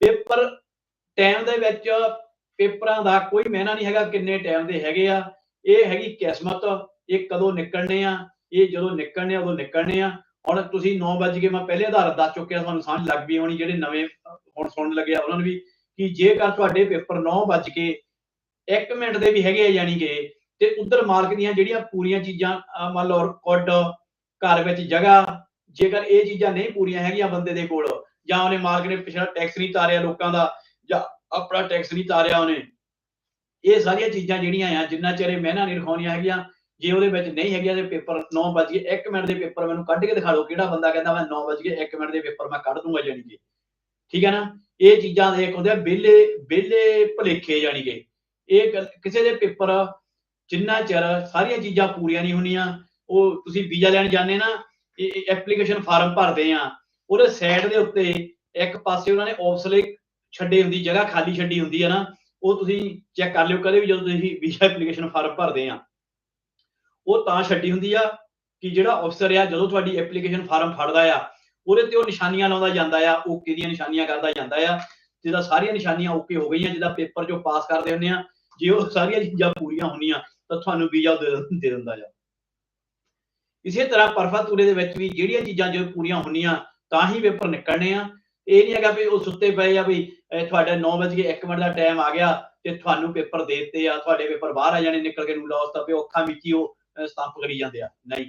ਪੇਪਰ ਟਾਈਮ ਦੇ ਵਿੱਚ ਪੇਪਰਾਂ ਦਾ ਕੋਈ ਮਹਿਨਾ ਨਹੀਂ ਹੈਗਾ ਕਿੰਨੇ ਟਾਈਮ ਦੇ ਹੈਗੇ ਆ। ਇਹ ਹੈਗੀ ਕਿਸਮਤ, ਇਹ ਕਦੋਂ ਨਿਕਲਣੇ ਆ, ਇਹ ਜਦੋਂ ਨਿਕਲਣੇ ਆ, ਉਦੋਂ ਨਿਕਲਣੇ ਆ। ਹੁਣ ਤੁਸੀਂ 9 ਵਜੇ ਮੈਂ ਪਹਿਲੇ ਆਧਾਰ ਦੱਸ ਚੁੱਕਿਆ, ਤੁਹਾਨੂੰ ਸਮਝ ਲੱਗ ਵੀ ਹੋਣੀ, ਜਿਹੜੇ ਨਵੇਂ ਹੁਣ ਸੁਣਨ ਲੱਗੇ ਆ ਉਹਨਾਂ ਨੂੰ ਵੀ ਕਿ ਜੇਕਰ ਤੁਹਾਡੇ ਪੇਪਰ 9 ਵਜ 1 ਮਿੰਟ ਦੇ ਵੀ ਹੈਗੇ ਆ ਯਾਨੀ ਕਿ, ਤੇ ਉਧਰ ਮਾਲਕ ਦੀਆਂ ਜਿਹੜੀਆਂ ਪੂਰੀਆਂ ਚੀਜ਼ਾਂ ਮੰਨ ਲਓ ਕੁੱਡ, ਘਰ ਵਿੱਚ ਜਗ੍ਹਾ, ਜੇਕਰ ਇਹ ਚੀਜ਼ਾਂ ਨਹੀਂ ਪੂਰੀਆਂ ਹੈਗੀਆਂ ਬੰਦੇ ਦੇ ਕੋਲ, ਜਾਂ ਉਹਨੇ ਮਾਲਕ ਨੇ ਪਿਛਲਾ ਟੈਕਸ ਨਹੀਂ ਤਾਰਿਆ ਲੋਕਾਂ ਦਾ, ਜਾਂ ਆਪਣਾ ਟੈਕਸ ਨਹੀਂ ਤਾਰਿਆ ਉਹਨੇ, ਇਹ ਸਾਰੀਆਂ ਚੀਜ਼ਾਂ ਜਿਹੜੀਆਂ ਆ, ਜਿੰਨਾ ਚਿਰ ਇਹ ਮਹਿਨਾ ਨਹੀਂ ਰਖਾਉਣੀਆਂ ਹੈਗੀਆਂ ਜੇ ਉਹਦੇ ਵਿੱਚ ਨਹੀਂ ਹੈਗੀਆਂ ਤੇ ਪੇਪਰ 9 ਵਜੇ 1 ਮਿੰਟ ਦੇ ਪੇਪਰ ਮੈਨੂੰ ਕੱਢ ਕੇ ਦਿਖਾ ਦਿਓ ਕਿਹੜਾ ਬੰਦਾ ਕਹਿੰਦਾ ਮੈਂ 9 ਵਜੇ 1 ਮਿੰਟ ਦੇ ਪੇਪਰ ਮੈਂ ਕੱਢ ਦੂੰਗਾ ਜਾਨੀ ਕਿ। ਠੀਕ ਹੈ ਨਾ? ਇਹ ਚੀਜ਼ਾਂ ਦੇ ਹੁੰਦੇ ਆ, ਵਿਹਲੇ ਵਿਹਲੇ ਭਲੇਖੇ ਜਾਨੀ ਕਿ। ਇਹ ਕਿਸੇ ਦੇ ਪੇਪਰ ਜਿੰਨਾ ਚਿਰ ਸਾਰੀਆਂ ਚੀਜ਼ਾਂ ਪੂਰੀਆਂ ਨਹੀਂ ਹੁੰਦੀਆਂ, ਉਹ ਤੁਸੀਂ ਵੀਜ਼ਾ ਲੈਣ ਜਾਂਦੇ ਨਾ, ਇਹ ਐਪਲੀਕੇਸ਼ਨ ਫਾਰਮ ਭਰਦੇ ਆ, ਉਹਦੇ ਸਾਈਡ ਦੇ ਉੱਤੇ ਇੱਕ ਪਾਸੇ ਉਹਨਾਂ ਨੇ ਆਪਸਲੇ ਛੱਡੇ ਹੁੰਦੀ, ਜਗ੍ਹਾ ਖਾਲੀ ਛੱਡੀ ਹੁੰਦੀ ਹੈ ਨਾ, ਉਹ ਤੁਸੀਂ ਚੈੱਕ ਕਰ ਲਿਓ ਕਦੇ ਵੀ ਜਦੋਂ ਤੁਸੀਂ ਵੀਜ਼ਾ ਐਪਲੀਕੇਸ਼ਨ ਫਾਰਮ ਭਰਦੇ ਆ। ਉਹ ਤਾਂ ਛੱਡੀ ਹੁੰਦੀ ਆ ਕਿ ਜਿਹੜਾ ਅਫਸਰ ਆ, ਜਦੋਂ ਤੁਹਾਡੀ ਐਪਲੀਕੇਸ਼ਨ ਫਾਰਮ ਫੜਦਾ ਆ, ਉਹਦੇ ਤੇ ਉਹ ਨਿਸ਼ਾਨੀਆਂ ਲਾਉਂਦਾ ਜਾਂਦਾ ਆ ਓਕੇ ਦੀਆਂ ਨਿਸ਼ਾਨੀਆਂ ਕਰਦਾ ਜਾਂਦਾ ਆ, ਜਿਹਦਾ ਸਾਰੀਆਂ ਨਿਸ਼ਾਨੀਆਂ ਓਕੇ ਹੋ ਗਈਆਂ, ਜਿਹਦਾ ਪੇਪਰ ਚੋਂ ਪਾਸ ਕਰਦੇ ਹੁੰਦੇ ਆ, ਜੇ ਉਹ ਸਾਰੀਆਂ ਚੀਜ਼ਾਂ ਪੂਰੀਆਂ ਹੁੰਦੀਆਂ, ਤਾਂ ਤੁਹਾਨੂੰ ਵੀਜ਼ਾ ਦੇ ਦਿੰਦਾ ਆ। ਇਸੇ ਤਰ੍ਹਾਂ ਪਰਫਾਤੂਰੇ ਦੇ ਵਿੱਚ ਵੀ ਜਿਹੜੀਆਂ ਚੀਜ਼ਾਂ ਜੋ ਪੂਰੀਆਂ ਹੁੰਦੀਆਂ, ਤਾਂ ਹੀ ਪੇਪਰ ਨਿਕਲਣੇ ਆ। ਇਹ ਨਹੀਂ ਹੈਗਾ ਵੀ ਉਹ ਸੁੱਤੇ ਪਏ ਆ ਵੀ, ਇਹ ਤੁਹਾਡਾ 9 ਵਜੇ 1 ਮਿੰਟ ਦਾ ਟਾਈਮ ਆ ਗਿਆ, ਤੇ ਤੁਹਾਨੂੰ ਪੇਪਰ ਦੇ ਦਿੱਤੇ ਆ, ਤੁਹਾਡੇ ਪੇਪਰ ਬਾਹਰ ਆ ਜਾਣੇ, ਨਿਕਲ ਕੇ ਨੂੰ ਲੌਸ ਤਾਂ ਪਿਓ ਅੱਖਾਂ ਵਿੱਚ ਹੀ ਉਹ ਸਟੰਪ ਕਰੀ ਜਾਂਦੇ ਆ। ਨਹੀਂ।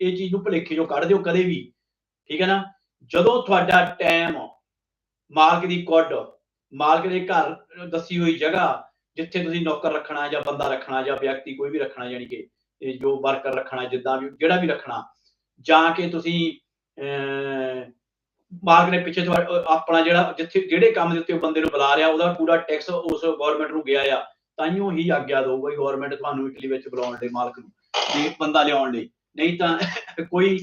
ਇਹ ਚੀਜ਼ ਨੂੰ ਭੁਲੇਖੇ ਚੋਂ ਕੱਢ ਦਿਓ ਕਦੇ ਵੀ। ਠੀਕ ਹੈ ਨਾ? ਜਦੋਂ ਤੁਹਾਡਾ ਟਾਈਮ ਮਾਲਕ ਦੀ ਕੁੱਡ, ਮਾਲਕ ਦੇ ਘਰ ਦੱਸੀ ਹੋਈ ਜਗ੍ਹਾ, ਜਿੱਥੇ ਤੁਸੀਂ ਨੌਕਰ ਰੱਖਣਾ ਜਾਂ ਬੰਦਾ ਰੱਖਣਾ ਜਾਂ ਵਿਅਕਤੀ ਕੋਈ ਵੀ ਰੱਖਣਾ ਯਾਨੀ ਕਿ ਇਹ ਜੋ ਵਰਕਰ ਰੱਖਣਾ, ਜਿੱਦਾਂ ਵੀ, ਜਿਹੜਾ ਵੀ ਰੱਖਣਾ, ਜਾਂ ਕਿ ਤੁਸੀਂ, ਅਹ, ਮਾਲਕ ਨੇ ਪਿੱਛੇ ਆਪਣਾ ਜਿਹੜਾ, ਜਿੱਥੇ, ਜਿਹੜੇ ਕੰਮ ਦੇ ਉੱਤੇ ਉਹ ਬੰਦੇ ਨੂੰ ਬੁਲਾ ਰਿਹਾ, ਉਹਦਾ ਪੂਰਾ ਟੈਕਸ ਉਸ ਗਵਰਨਮੈਂਟ ਨੂੰ ਗਿਆ ਆ। ਤਾਈਓ ਹੀ ਆਗਿਆ ਦਊਗਾ ਗਵਰਨਮੈਂਟ ਤੁਹਾਨੂੰ ਇਟਲੀ ਵਿੱਚ ਬੁਲਾਉਣ ਲਈ ਮਾਲਕ ਨੂੰ ਇਹ ਬੰਦਾ ਲਿਆਉਣ ਲਈ। ਨਹੀਂ ਤਾਂ ਕੋਈ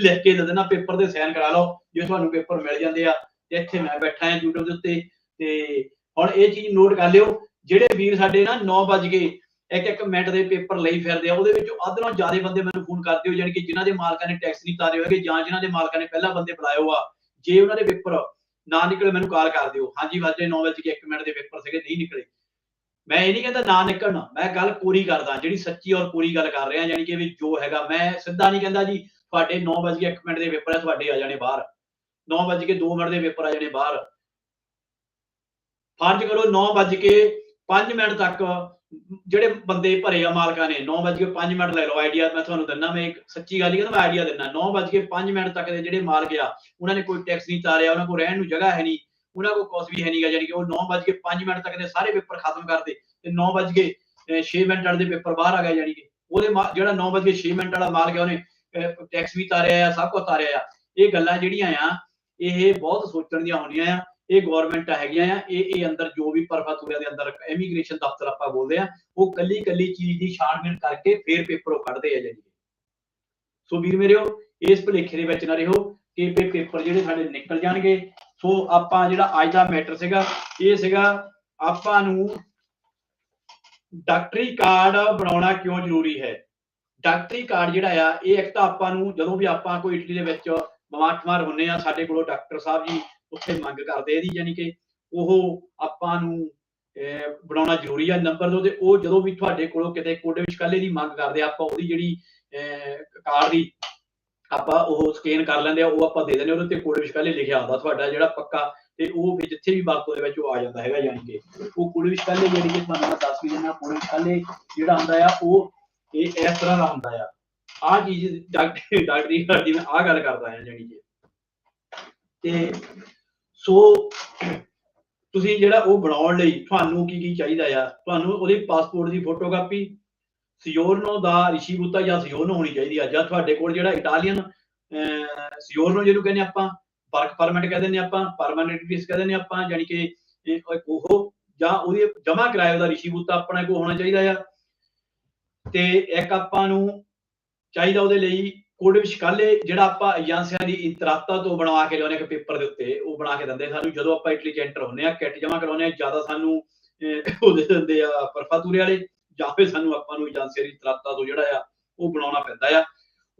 ਲਿਖ ਕੇ ਦੇ ਦੇਣਾ, ਪੇਪਰ ਤੇ ਸਾਈਨ ਕਰਾ ਲਓ, ਜੇ ਤੁਹਾਨੂੰ ਪੇਪਰ ਮਿਲ ਜਾਂਦੇ ਆ, ਤੇ ਇੱਥੇ ਮੈਂ ਬੈਠਾ ਹਾਂ YouTube ਦੇ ਉੱਤੇ, ਤੇ ਹੁਣ ਇਹ ਚੀਜ਼ ਨੋਟ ਕਰ ਲਿਓ, ਜਿਹੜੇ ਵੀਰ ਸਾਡੇ ਨਾ 9 ਵਜ ਇੱਕ ਇੱਕ ਮਿੰਟ ਦੇ ਪੇਪਰ ਲਈ ਫਿਰਦੇ ਆ, ਉਹਦੇ ਵਿੱਚੋਂ ਅੱਧ ਨਾਲੋਂ ਜ਼ਿਆਦਾ ਬੰਦੇ ਮੈਨੂੰ ਫੋਨ ਕਰਦੇ ਹੋ ਜਾਣੀ ਕਿ ਜਿਨ੍ਹਾਂ ਦੇ ਮਾਲਕਾਂ ਨੇ ਟੈਕਸ ਨਹੀਂ ਤਾਰੇ ਹੋਏਗੇ ਜਾਂ ਜਿਨ੍ਹਾਂ ਦੇ ਮਾਲਕਾਂ ਨੇ ਪਹਿਲਾਂ ਬੰਦੇ ਬੁਲਾਇਓ ਆ, ਜੇ ਉਹਨਾਂ ਦੇ ਪੇਪਰ ਨਾ ਨਿਕਲੇ, ਮੈਨੂੰ ਕਾਲ ਕਰ ਦਿਓ। ਹਾਂਜੀ ਵਾਜੇ 9 ਵਜੇ ਕੇ 1 ਮਿੰਟ ਦੇ ਪੇਪਰ ਸੀਗੇ, ਨਹੀਂ ਨਿਕਲੇ। ਮੈਂ ਇਹ ਨਹੀਂ ਕਹਿੰਦਾ ਨਾ ਨਿਕਲਣ। ਮੈਂ ਗੱਲ ਪੂਰੀ ਕਰਦਾ, ਜਿਹੜੀ ਸੱਚੀ ਔਰ ਪੂਰੀ ਗੱਲ ਕਰ ਰਿਹਾ, ਯਾਨੀ ਕਿ ਵੀ ਜੋ ਹੈਗਾ, ਮੈਂ ਸਿੱਧਾ ਨਹੀਂ ਕਹਿੰਦਾ ਜੀ, ਤੁਹਾਡੇ 9 ਵਜੇ 1 ਮਿੰਟ ਦੇ ਪੇਪਰ ਹੈ ਤੁਹਾਡੇ ਆ ਜਾਣੇ ਬਾਹਰ। 9 ਵਜੇ ਕੇ 2 ਮਿੰਟ ਦੇ ਪੇਪਰ ਆ ਜਾਣੇ ਬਾਹਰ। ਫਰਜ਼ ਕਰੋ 9 ਵਜੇ ਕੇ 5 ਮਿੰਟ ਤੱਕ ਜਿਹੜੇ ਬੰਦੇ ਭਰੇ ਆ ਮਾਲਕਾਂ ਨੇ 9 ਵਜੇ ਕੇ 5 ਮਿੰਟ ਲੈ ਲਓ ਆਈਡੀਆ ਮੈਂ ਤੁਹਾਨੂੰ ਦਿੰਦਾ, ਮੈਂ ਇੱਕ ਸੱਚੀ ਗੱਲ ਹੀ ਕਹਿੰਦਾ, ਮੈਂ ਆਈਡੀਆ ਦਿੰਦਾ। 9 ਵਜੇ ਕੇ 5 ਮਿੰਟ ਤੱਕ ਦੇ ਜਿਹੜੇ ਮਾਲਕ ਆ, ਉਹਨਾਂ ਨੇ ਕੋਈ ਟੈਕਸ ਨਹੀਂ ਤਾਰਿਆ, ਉਹਨਾਂ ਕੋਲ ਰਹਿਣ ਨੂੰ ਜਗ੍ਹਾ ਹੈ ਨਹੀਂ। ਉਹਨਾਂ ਕੋਲ ਕੁਛ ਵੀ ਹੈ ਨਹੀਂਗਾ ਯਾਨੀ ਕਿ ਉਹ 9 ਵਜੇ ਕੇ 5 ਮਿੰਟ ਤੱਕ ਦੇ ਸਾਰੇ ਪੇਪਰ ਖਤਮ ਕਰਦੇ ਤੇ 9 ਵਜੇ ਕੇ 6 ਮਿੰਟ ਵਾਲੇ ਦੇ ਪੇਪਰ ਬਾਹਰ ਆ ਗਏ ਯਾਨੀ ਕਿ ਉਹਦੇ ਜਿਹੜਾ 9 ਵਜੇ 6 ਮਿੰਟ ਵਾਲਾ ਮਾਲਕ ਹੈ ਉਹਨੇ ਟੈਕਸ ਵੀ ਤਾਰਿਆ ਆ, ਸਭ ਕੁਝ ਤਾਰਿਆ ਆ। ਇਹ ਗੱਲਾਂ ਜਿਹੜੀਆਂ ਆ, ਇਹ ਬਹੁਤ ਸੋਚਣ ਦੀਆਂ ਹੁੰਦੀਆਂ ਆ। ਇਹ ਗਵਰਨਮੈਂਟ ਹੈਗੀਆਂ ਆ, ਇਹ ਇਹ ਅੰਦਰ ਜੋ ਵੀ ਪਰਫਾਤੂਰਿਆ ਦੇ ਅੰਦਰ ਇਮੀਗ੍ਰੇਸ਼ਨ ਦਫ਼ਤਰ ਆਪਾਂ ਬੋਲਦੇ ਆ, ਉਹ ਕੱਲੀ ਕੱਲੀ ਚੀਜ਼ ਦੀ ਛਾਣਬੀਣ ਕਰਕੇ ਫੇਰ ਪੇਪਰ ਉਹ ਕੱਢਦੇ ਆ ਜਿਹੜੀ ਸੋ ਵੀਰ ਮੇਰਿਓ, ਇਸ ਭੁਲੇਖੇ ਦੇ ਵਿੱਚ ਨਾ ਰਹੋ ਕਿ ਪੇਪਰ ਜਿਹੜੇ ਸਾਡੇ ਨਿਕਲ ਜਾਣਗੇ ਸੋ ਆਪਾਂ ਜਿਹੜਾ ਅੱਜ ਦਾ ਮੈਟਰ ਸੀਗਾ, ਇਹ ਸੀਗਾ ਆਪਾਂ ਨੂੰ ਡਾਕਟਰੀ ਕਾਰਡ ਬਣਾਉਣਾ ਕਿਉਂ ਜ਼ਰੂਰੀ ਹੈ? ਡਾਕਟਰੀ ਕਾਰਡ ਜਿਹੜਾ ਆ, ਇਹ ਇੱਕ ਤਾਂ ਆਪਾਂ ਨੂੰ ਜਦੋਂ ਵੀ ਆਪਾਂ ਕੋਈ ਇਟਲੀ ਦੇ ਵਿੱਚ ਬਿਮਾਰ ਠਮਾਰ ਹੁੰਨੇ ਆ, ਸਾਡੇ ਕੋਲੋਂ ਡਾਕਟਰ ਸਾਹਿਬ ਜੀ ਉੱਥੇ ਮੰਗ ਕਰਦੇ ਇਹਦੀ, ਯਾਨੀ ਕਿ ਉਹ ਆਪਾਂ ਨੂੰ ਬਣਾਉਣਾ ਜ਼ਰੂਰੀ ਆ ਨੰਬਰ ਦੋ ਤੇ ਉਹ ਜਦੋਂ ਵੀ ਤੁਹਾਡੇ ਕੋਲੋਂ ਕਿਤੇ ਕੋਡੇ ਵਿੱਚ ਕੱਲੇ ਦੀ ਮੰਗ ਕਰਦੇ ਆਪਾਂ ਉਹਦੀ ਜਿਹੜੀ ਕਾਰਡ ਦੀ ਆਪਾਂ ਉਹ ਸਕੈਨ ਕਰ ਲੈਂਦੇ ਆ ਉਹ ਆਪਾਂ ਦੇ ਦਿੰਦੇ ਆ, ਉਹਦੇ ਤੇ ਕੋਡੇ ਵਿਸ਼ਕਾਲੇ ਲਿਖਿਆ ਹੁੰਦਾ ਤੁਹਾਡਾ ਜਿਹੜਾ ਪੱਕਾ ਤੇ ਉਹ ਫਿਰ ਜਿੱਥੇ ਵੀ ਵਰਤੋਂ ਦੇ ਵਿੱਚ ਉਹ ਆ ਜਾਂਦਾ ਹੈਗਾ ਯਾਨੀ ਕਿ। ਉਹ ਕੋਡੇ ਵਿਸ਼ਕਾਲੇ ਜਿਹੜੀ ਕਿ ਤੁਹਾਨੂੰ ਮੈਂ ਦੱਸ ਵੀ ਦਿੰਦਾ ਕੋਡੇ ਵਿਸ਼ਕਾਲੇ ਜਿਹੜਾ ਹੁੰਦਾ ਆ ਉਹ ਇਹ ਇਸ ਤਰ੍ਹਾਂ ਦਾ ਹੁੰਦਾ ਆ। ਆ ਚੀਜ਼ ਡਾਕਟਰ ਡਾਕਟਰੀ ਕਾਰਡ ਮੈਂ ਆ ਗੱਲ ਕਰਦਾ ਆ ਜਾਨੀ ਕਿ। ਤੇ ਸੋ ਤੁਸੀਂ ਜਿਹੜਾ ਉਹ ਬਣਾਉਣ ਲਈ ਤੁਹਾਨੂੰ ਕੀ ਕੀ ਚਾਹੀਦਾ ਆ? ਤੁਹਾਨੂੰ ਉਹਦੇ ਪਾਸਪੋਰਟ ਦੀ ਫੋਟੋਕਾਪੀ ਸਿਓਰਨੋ ਦਾ ਰਿਸ਼ੀਬੂਤਾ ਜਾਂ ਸਿਓਰਨੋ ਹੋਣੀ ਚਾਹੀਦੀ ਆ ਜਾਂ ਤੁਹਾਡੇ ਕੋਲ ਜਿਹੜਾ ਇਟਾਲੀਅਨ ਸਿਓਰਨੋ ਜਿਹਨੂੰ ਕਹਿੰਦੇ ਆਪਾਂ ਵਰਕ ਪਰਮਿਟ ਕਹਿੰਦੇ ਨੇ ਆਪਾਂ ਪਰਮਾਨੈਂਟ ਵੀਸ ਕਹਿੰਦੇ ਨੇ ਆਪਾਂ ਯਾਨੀ ਕਿ ਉਹ ਜਾਂ ਉਹਦੀ ਜਮਾ ਕਿਰਾਏ ਦਾ ਰਿਸ਼ੀਬੂਤਾ ਆਪਣੇ ਕੋਲ ਹੋਣਾ ਚਾਹੀਦਾ ਆ। ਤੇ ਇੱਕ ਆਪਾਂ ਨੂੰ ਚਾਹੀਦਾ ਉਹਦੇ ਲਈ ਕੋਡ ਵਿਸ਼ਕਾਲੇ ਜਿਹੜਾ ਆਪਾਂ ਏਜੰਸੀਆਂ ਦੀ ਇੰਤਰਾਤਾ ਤੋਂ ਬਣਵਾ ਕੇ ਲਿਆਉਂਦੇ ਇੱਕ ਪੇਪਰ ਦੇ ਉੱਤੇ ਉਹ ਬਣਾ ਕੇ ਦਿੰਦੇ ਸਾਨੂੰ। ਜਦੋਂ ਆਪਾਂ ਇਟਲੀ ਚ ਐਂਟਰ ਹੁੰਦੇ ਆ ਕਿੱਟ ਜਮਾ ਕਰਾਉਂਦੇ ਆ ਜ਼ਿਆਦਾ ਸਾਨੂੰ ਅਹ, ਦਿੰਦੇ ਆ ਪਰਫਾਤੂਰੇ ਵਾਲੇ। ਜਾਂ ਫਿਰ ਸਾਨੂੰ ਆਪਾਂ ਨੂੰ ਏਜੰਸੀਆਂ ਦੀ ਇੰਤਰਾਤਾ ਤੋਂ ਜਿਹੜਾ ਆ, ਉਹ ਬਣਾਉਣਾ ਪੈਂਦਾ ਆ।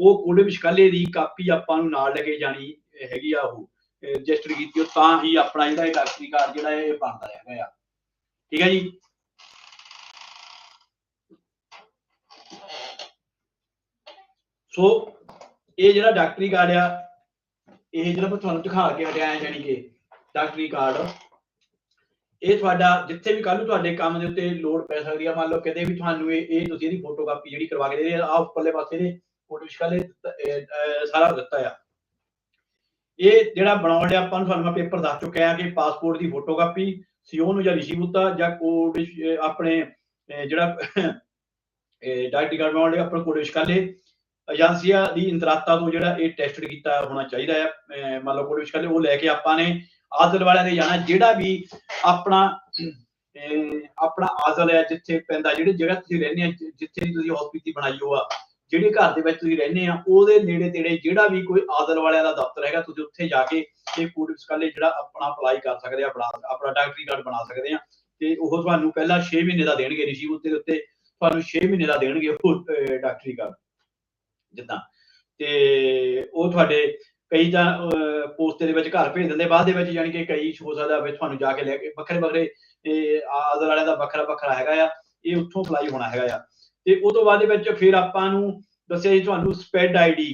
ਉਹ ਕੋਡ ਵਿਸ਼ਕਾਲੇ ਦੀ ਕਾਪੀ ਆਪਾਂ ਨੂੰ ਨਾਲ ਲੈ ਕੇ ਜਾਣੀ ਹੈਗੀ ਆ ਉਹ ਰਜਿਸਟਰ ਕੀਤੀ ਉਹ ਤਾਂ ਹੀ ਆਪਣਾ ਜਿਹੜਾ ਇਹ ਡਾਕਟਰੀ ਕਾਰਡ ਜਿਹੜਾ ਇਹ ਬਣਦਾ ਹੈਗਾ ਆ। ਠੀਕ ਹੈ ਜੀ? ਸੋ ਇਹ ਜਿਹੜਾ ਡਾਕਟਰੀ ਕਾਰਡ ਆ, ਇਹ ਜਿਹੜਾ ਮੈਂ ਤੁਹਾਨੂੰ ਦਿਖਾ ਕੇ ਹਟਿਆ ਹਾਂ ਜਾਨੀ ਕਿ ਡਾਕਟਰੀ ਕਾਰਡ। ਇਹ ਤੁਹਾਡਾ, ਜਿੱਥੇ ਵੀ ਕੱਲ ਨੂੰ ਤੁਹਾਡੇ ਕੰਮ ਦੇ ਉੱਤੇ ਲੋਡ ਪੈ ਸਕਦੀ ਆ, ਮੰਨ ਲਓ ਕਿਤੇ ਵੀ ਤੁਹਾਨੂੰ ਇਹ ਇਹ ਤੁਸੀਂ ਇਹਦੀ ਫੋਟੋਕਾਪੀ ਜਿਹੜੀ ਕਰਵਾ ਕੇ ਦੇ ਆ ਉੱਪਰਲੇ ਪਾਸੇ ਦੇ ਫੋਟੋ ਵਿਸ਼ਕਾਲੇ ਸਾਰਾ ਦਿੱਤਾ ਆ। ਇਹ ਜਿਹੜਾ ਬਣਾਉਣ ਲਿਆ ਆਪਾਂ ਨੂੰ, ਤੁਹਾਨੂੰ ਮੈਂ ਪੇਪਰ ਦੱਸ ਚੁੱਕਿਆ ਕਿ ਪਾਸਪੋਰਟ ਦੀ ਫੋਟੋਕਾਪੀ ਸੀਓ ਨੂੰ ਜਾਂ ਰਿਸ਼ੀਬੂਤਾ ਜਾਂ ਕੋਡ ਆਪਣੇ ਜਿਹੜਾ ਡਾਕਟਰੀ ਕਾਰਡ ਬਣਾਉਣ ਲਈ ਆਪਣਾ ਕੋਡ ਵਿਸ਼ਕਾਲੇ ਏਜੰਸੀਆਂ ਦੀ ਇੰਤਰਾਤਾ ਤੋਂ ਜਿਹੜਾ ਇਹ ਟੈਸਟਡ ਕੀਤਾ ਹੋਣਾ ਚਾਹੀਦਾ ਹੈ ਅਹ, ਮੰਨ ਲਓ ਕੋਡ ਵਿਸ਼ਕਾਲੇ ਉਹ ਲੈ ਕੇ ਆਪਾਂ ਨੇ ਆਜ਼ਲ ਵਾਲਿਆਂ ਦੇ ਜਾਣਾ ਜਿਹੜਾ ਵੀ ਆਪਣਾ ਆਪਣਾ ਆਜ਼ਲ ਹੈ ਜਿੱਥੇ ਪੈਂਦਾ ਜਿਹੜੀ ਜਗ੍ਹਾ ਤੁਸੀਂ ਰਹਿੰਦੇ ਆ ਜਿੱਥੇ ਤੁਸੀਂ ਹਸਪੀਟਲ ਬਣਾਈ ਹੋ ਆ ਜਿਹੜੇ ਘਰ ਦੇ ਵਿੱਚ ਤੁਸੀਂ ਰਹਿੰਦੇ ਆ ਉਹਦੇ ਨੇੜੇ ਤੇੜੇ ਜਿਹੜਾ ਵੀ ਕੋਈ ਆਜ਼ਲ ਵਾਲਿਆਂ ਦਾ ਦਫ਼ਤਰ ਹੈਗਾ ਤੁਸੀਂ ਉੱਥੇ ਜਾ ਕੇ ਇਹ ਕੋਡ ਵਿਸ਼ਕਾਲੇ ਜਿਹੜਾ ਆਪਣਾ ਅਪਲਾਈ ਕਰ ਸਕਦੇ ਆ ਆਪਣਾ ਆਪਣਾ ਡਾਕਟਰੀ ਕਾਰਡ ਬਣਾ ਸਕਦੇ ਆ ਤੇ ਉਹ ਤੁਹਾਨੂੰ ਪਹਿਲਾਂ 6 ਮਹੀਨੇ ਦਾ ਦੇਣਗੇ ਰਿਸੀਵ ਉੱਤੇ ਉੱਤੇ ਤੁਹਾਨੂੰ 6 ਮਹੀਨੇ ਦਾ ਦੇਣਗੇ ਉਹ ਅਹ, ਡਾਕਟਰੀ ਕਾਰਡ ਜਿੱਦਾਂ ਤੇ ਉਹ ਤੁਹਾਡੇ ਕਈ ਤਾਂ ਪੋਸਟ ਦੇ ਵਿੱਚ ਘਰ ਭੇਜ ਦਿੰਦੇ, ਬਾਅਦ ਦੇ ਵਿੱਚ ਯਾਨੀ ਕਿ ਕਈ ਹੋ ਸਕਦਾ ਵੀ ਤੁਹਾਨੂੰ ਜਾ ਕੇ ਲੈ ਕੇ ਵੱਖਰੇ ਵੱਖਰੇ ਆਦਰ ਵਾਲਿਆਂ ਦਾ ਵੱਖਰਾ ਵੱਖਰਾ ਹੈਗਾ ਆ, ਇਹ ਉੱਥੋਂ ਅਪਲਾਈ ਹੋਣਾ ਹੈਗਾ ਆ ਤੇ ਉਹ ਤੋਂ ਬਾਅਦ ਦੇ ਵਿੱਚ ਫਿਰ ਆਪਾਂ ਨੂੰ ਦੱਸਿਆ ਜੀ ਤੁਹਾਨੂੰ ਸਪੈਡ ਆਈਡੀ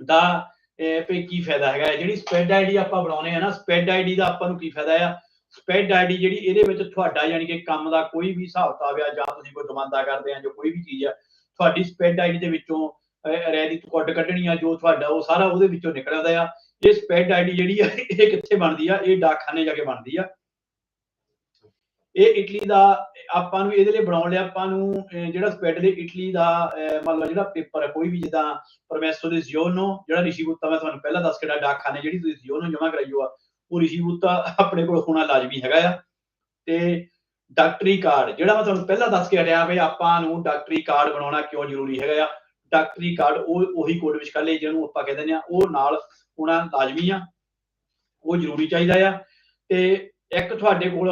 ਦਾ, ਇਹ ਕੀ ਫਾਇਦਾ ਹੈਗਾ ਹੈ। ਜਿਹੜੀ ਸਪੈਡ ਆਈਡੀ ਆਪਾਂ ਬਣਾਉਨੇ ਆ ਨਾ ਸਪੈਡ ਆਈਡੀ ਦਾ ਆਪਾਂ ਨੂੰ ਕੀ ਫਾਇਦਾ ਆ ਸਪੈਡ ਆਈਡੀ ਜਿਹੜੀ ਇਹਦੇ ਵਿੱਚ ਤੁਹਾਡਾ ਯਾਨੀ ਕਿ ਕੰਮ ਦਾ ਕੋਈ ਵੀ ਹਿਸਾਬ ਕਿਤਾਬ ਆ, ਜਾਂ ਤੁਸੀਂ ਕੋਈ ਦਮਾਂਦਾ ਕਰਦੇ ਆ, ਜਾਂ ਕੋਈ ਵੀ ਚੀਜ਼ ਆ, ਤੁਹਾਡੀ ਸਪੈਡ ਆਈਡੀ ਦੇ ਵਿੱਚੋਂ ਰੈ ਦੀ ਕੁੱਟ ਕੱਢਣੀ ਆ ਜੋ ਤੁਹਾਡਾ ਉਹ ਸਾਰਾ ਉਹਦੇ ਵਿੱਚੋਂ ਨਿਕਲ ਆ। ਇਹ ਸਪੈਡ ਆਈਡੀ ਜਿਹੜੀ ਆ, ਇਹ ਕਿੱਥੇ ਬਣਦੀ ਆ? ਇਹ ਡਾਕਖਾਨੇ ਜਾ ਕੇ ਬਣਦੀ ਆ। ਇਹ ਇਟਲੀ ਦਾ, ਆਪਾਂ ਨੂੰ ਇਹਦੇ ਲਈ ਬਣਾਉਣ ਲਈ ਆਪਾਂ ਨੂੰ ਜਿਹੜਾ ਸਪੈਡ ਦੇ ਇਟਲੀ ਦਾ ਮੰਨ ਲਓ ਜਿਹੜਾ ਪੇਪਰ ਹੈ ਕੋਈ ਵੀ ਜਿੱਦਾਂ ਪਰਮੈਸੋ ਦੇ ਜ਼ਿਓਨੋ ਜਿਹੜਾ ਰਿਸ਼ੀਬੂਤਾ ਮੈਂ ਤੁਹਾਨੂੰ ਪਹਿਲਾਂ ਦੱਸ ਕੇ ਡਾਕਖਾਨੇ ਜਿਹੜੀ ਤੁਸੀਂ ਜ਼ਿਓਨੋ ਜਮ੍ਹਾਂ ਕਰਾਈਓ ਆ, ਉਹ ਰਿਸ਼ੀਬੂਤਾ ਆਪਣੇ ਕੋਲ ਹੋਣਾ ਲਾਜ਼ਮੀ ਹੈਗਾ ਆ। ਤੇ ਡਾਕਟਰੀ ਕਾਰਡ, ਜਿਹੜਾ ਮੈਂ ਤੁਹਾਨੂੰ ਪਹਿਲਾਂ ਦੱਸ ਕੇ ਹਟਿਆ ਵੀ ਆਪਾਂ ਨੂੰ ਡਾਕਟਰੀ ਕਾਰਡ ਬਣਾਉਣਾ ਕਿਉਂ ਜ਼ਰੂਰੀ ਹੈਗਾ ਆ ਡਾਕਟਰੀ ਕਾਰਡ ਉਹ ਉਹੀ ਕੋਡ ਵਿੱਚ ਕੱਲੇ ਜਿਹਨੂੰ ਆਪਾਂ ਕਹਿੰਦੇ ਨੇ ਉਹ ਨਾਲ ਹੋਣਾ ਲਾਜ਼ਮੀ ਆ, ਉਹ ਜ਼ਰੂਰੀ ਚਾਹੀਦਾ ਆ। ਤੇ ਇੱਕ ਤੁਹਾਡੇ ਕੋਲ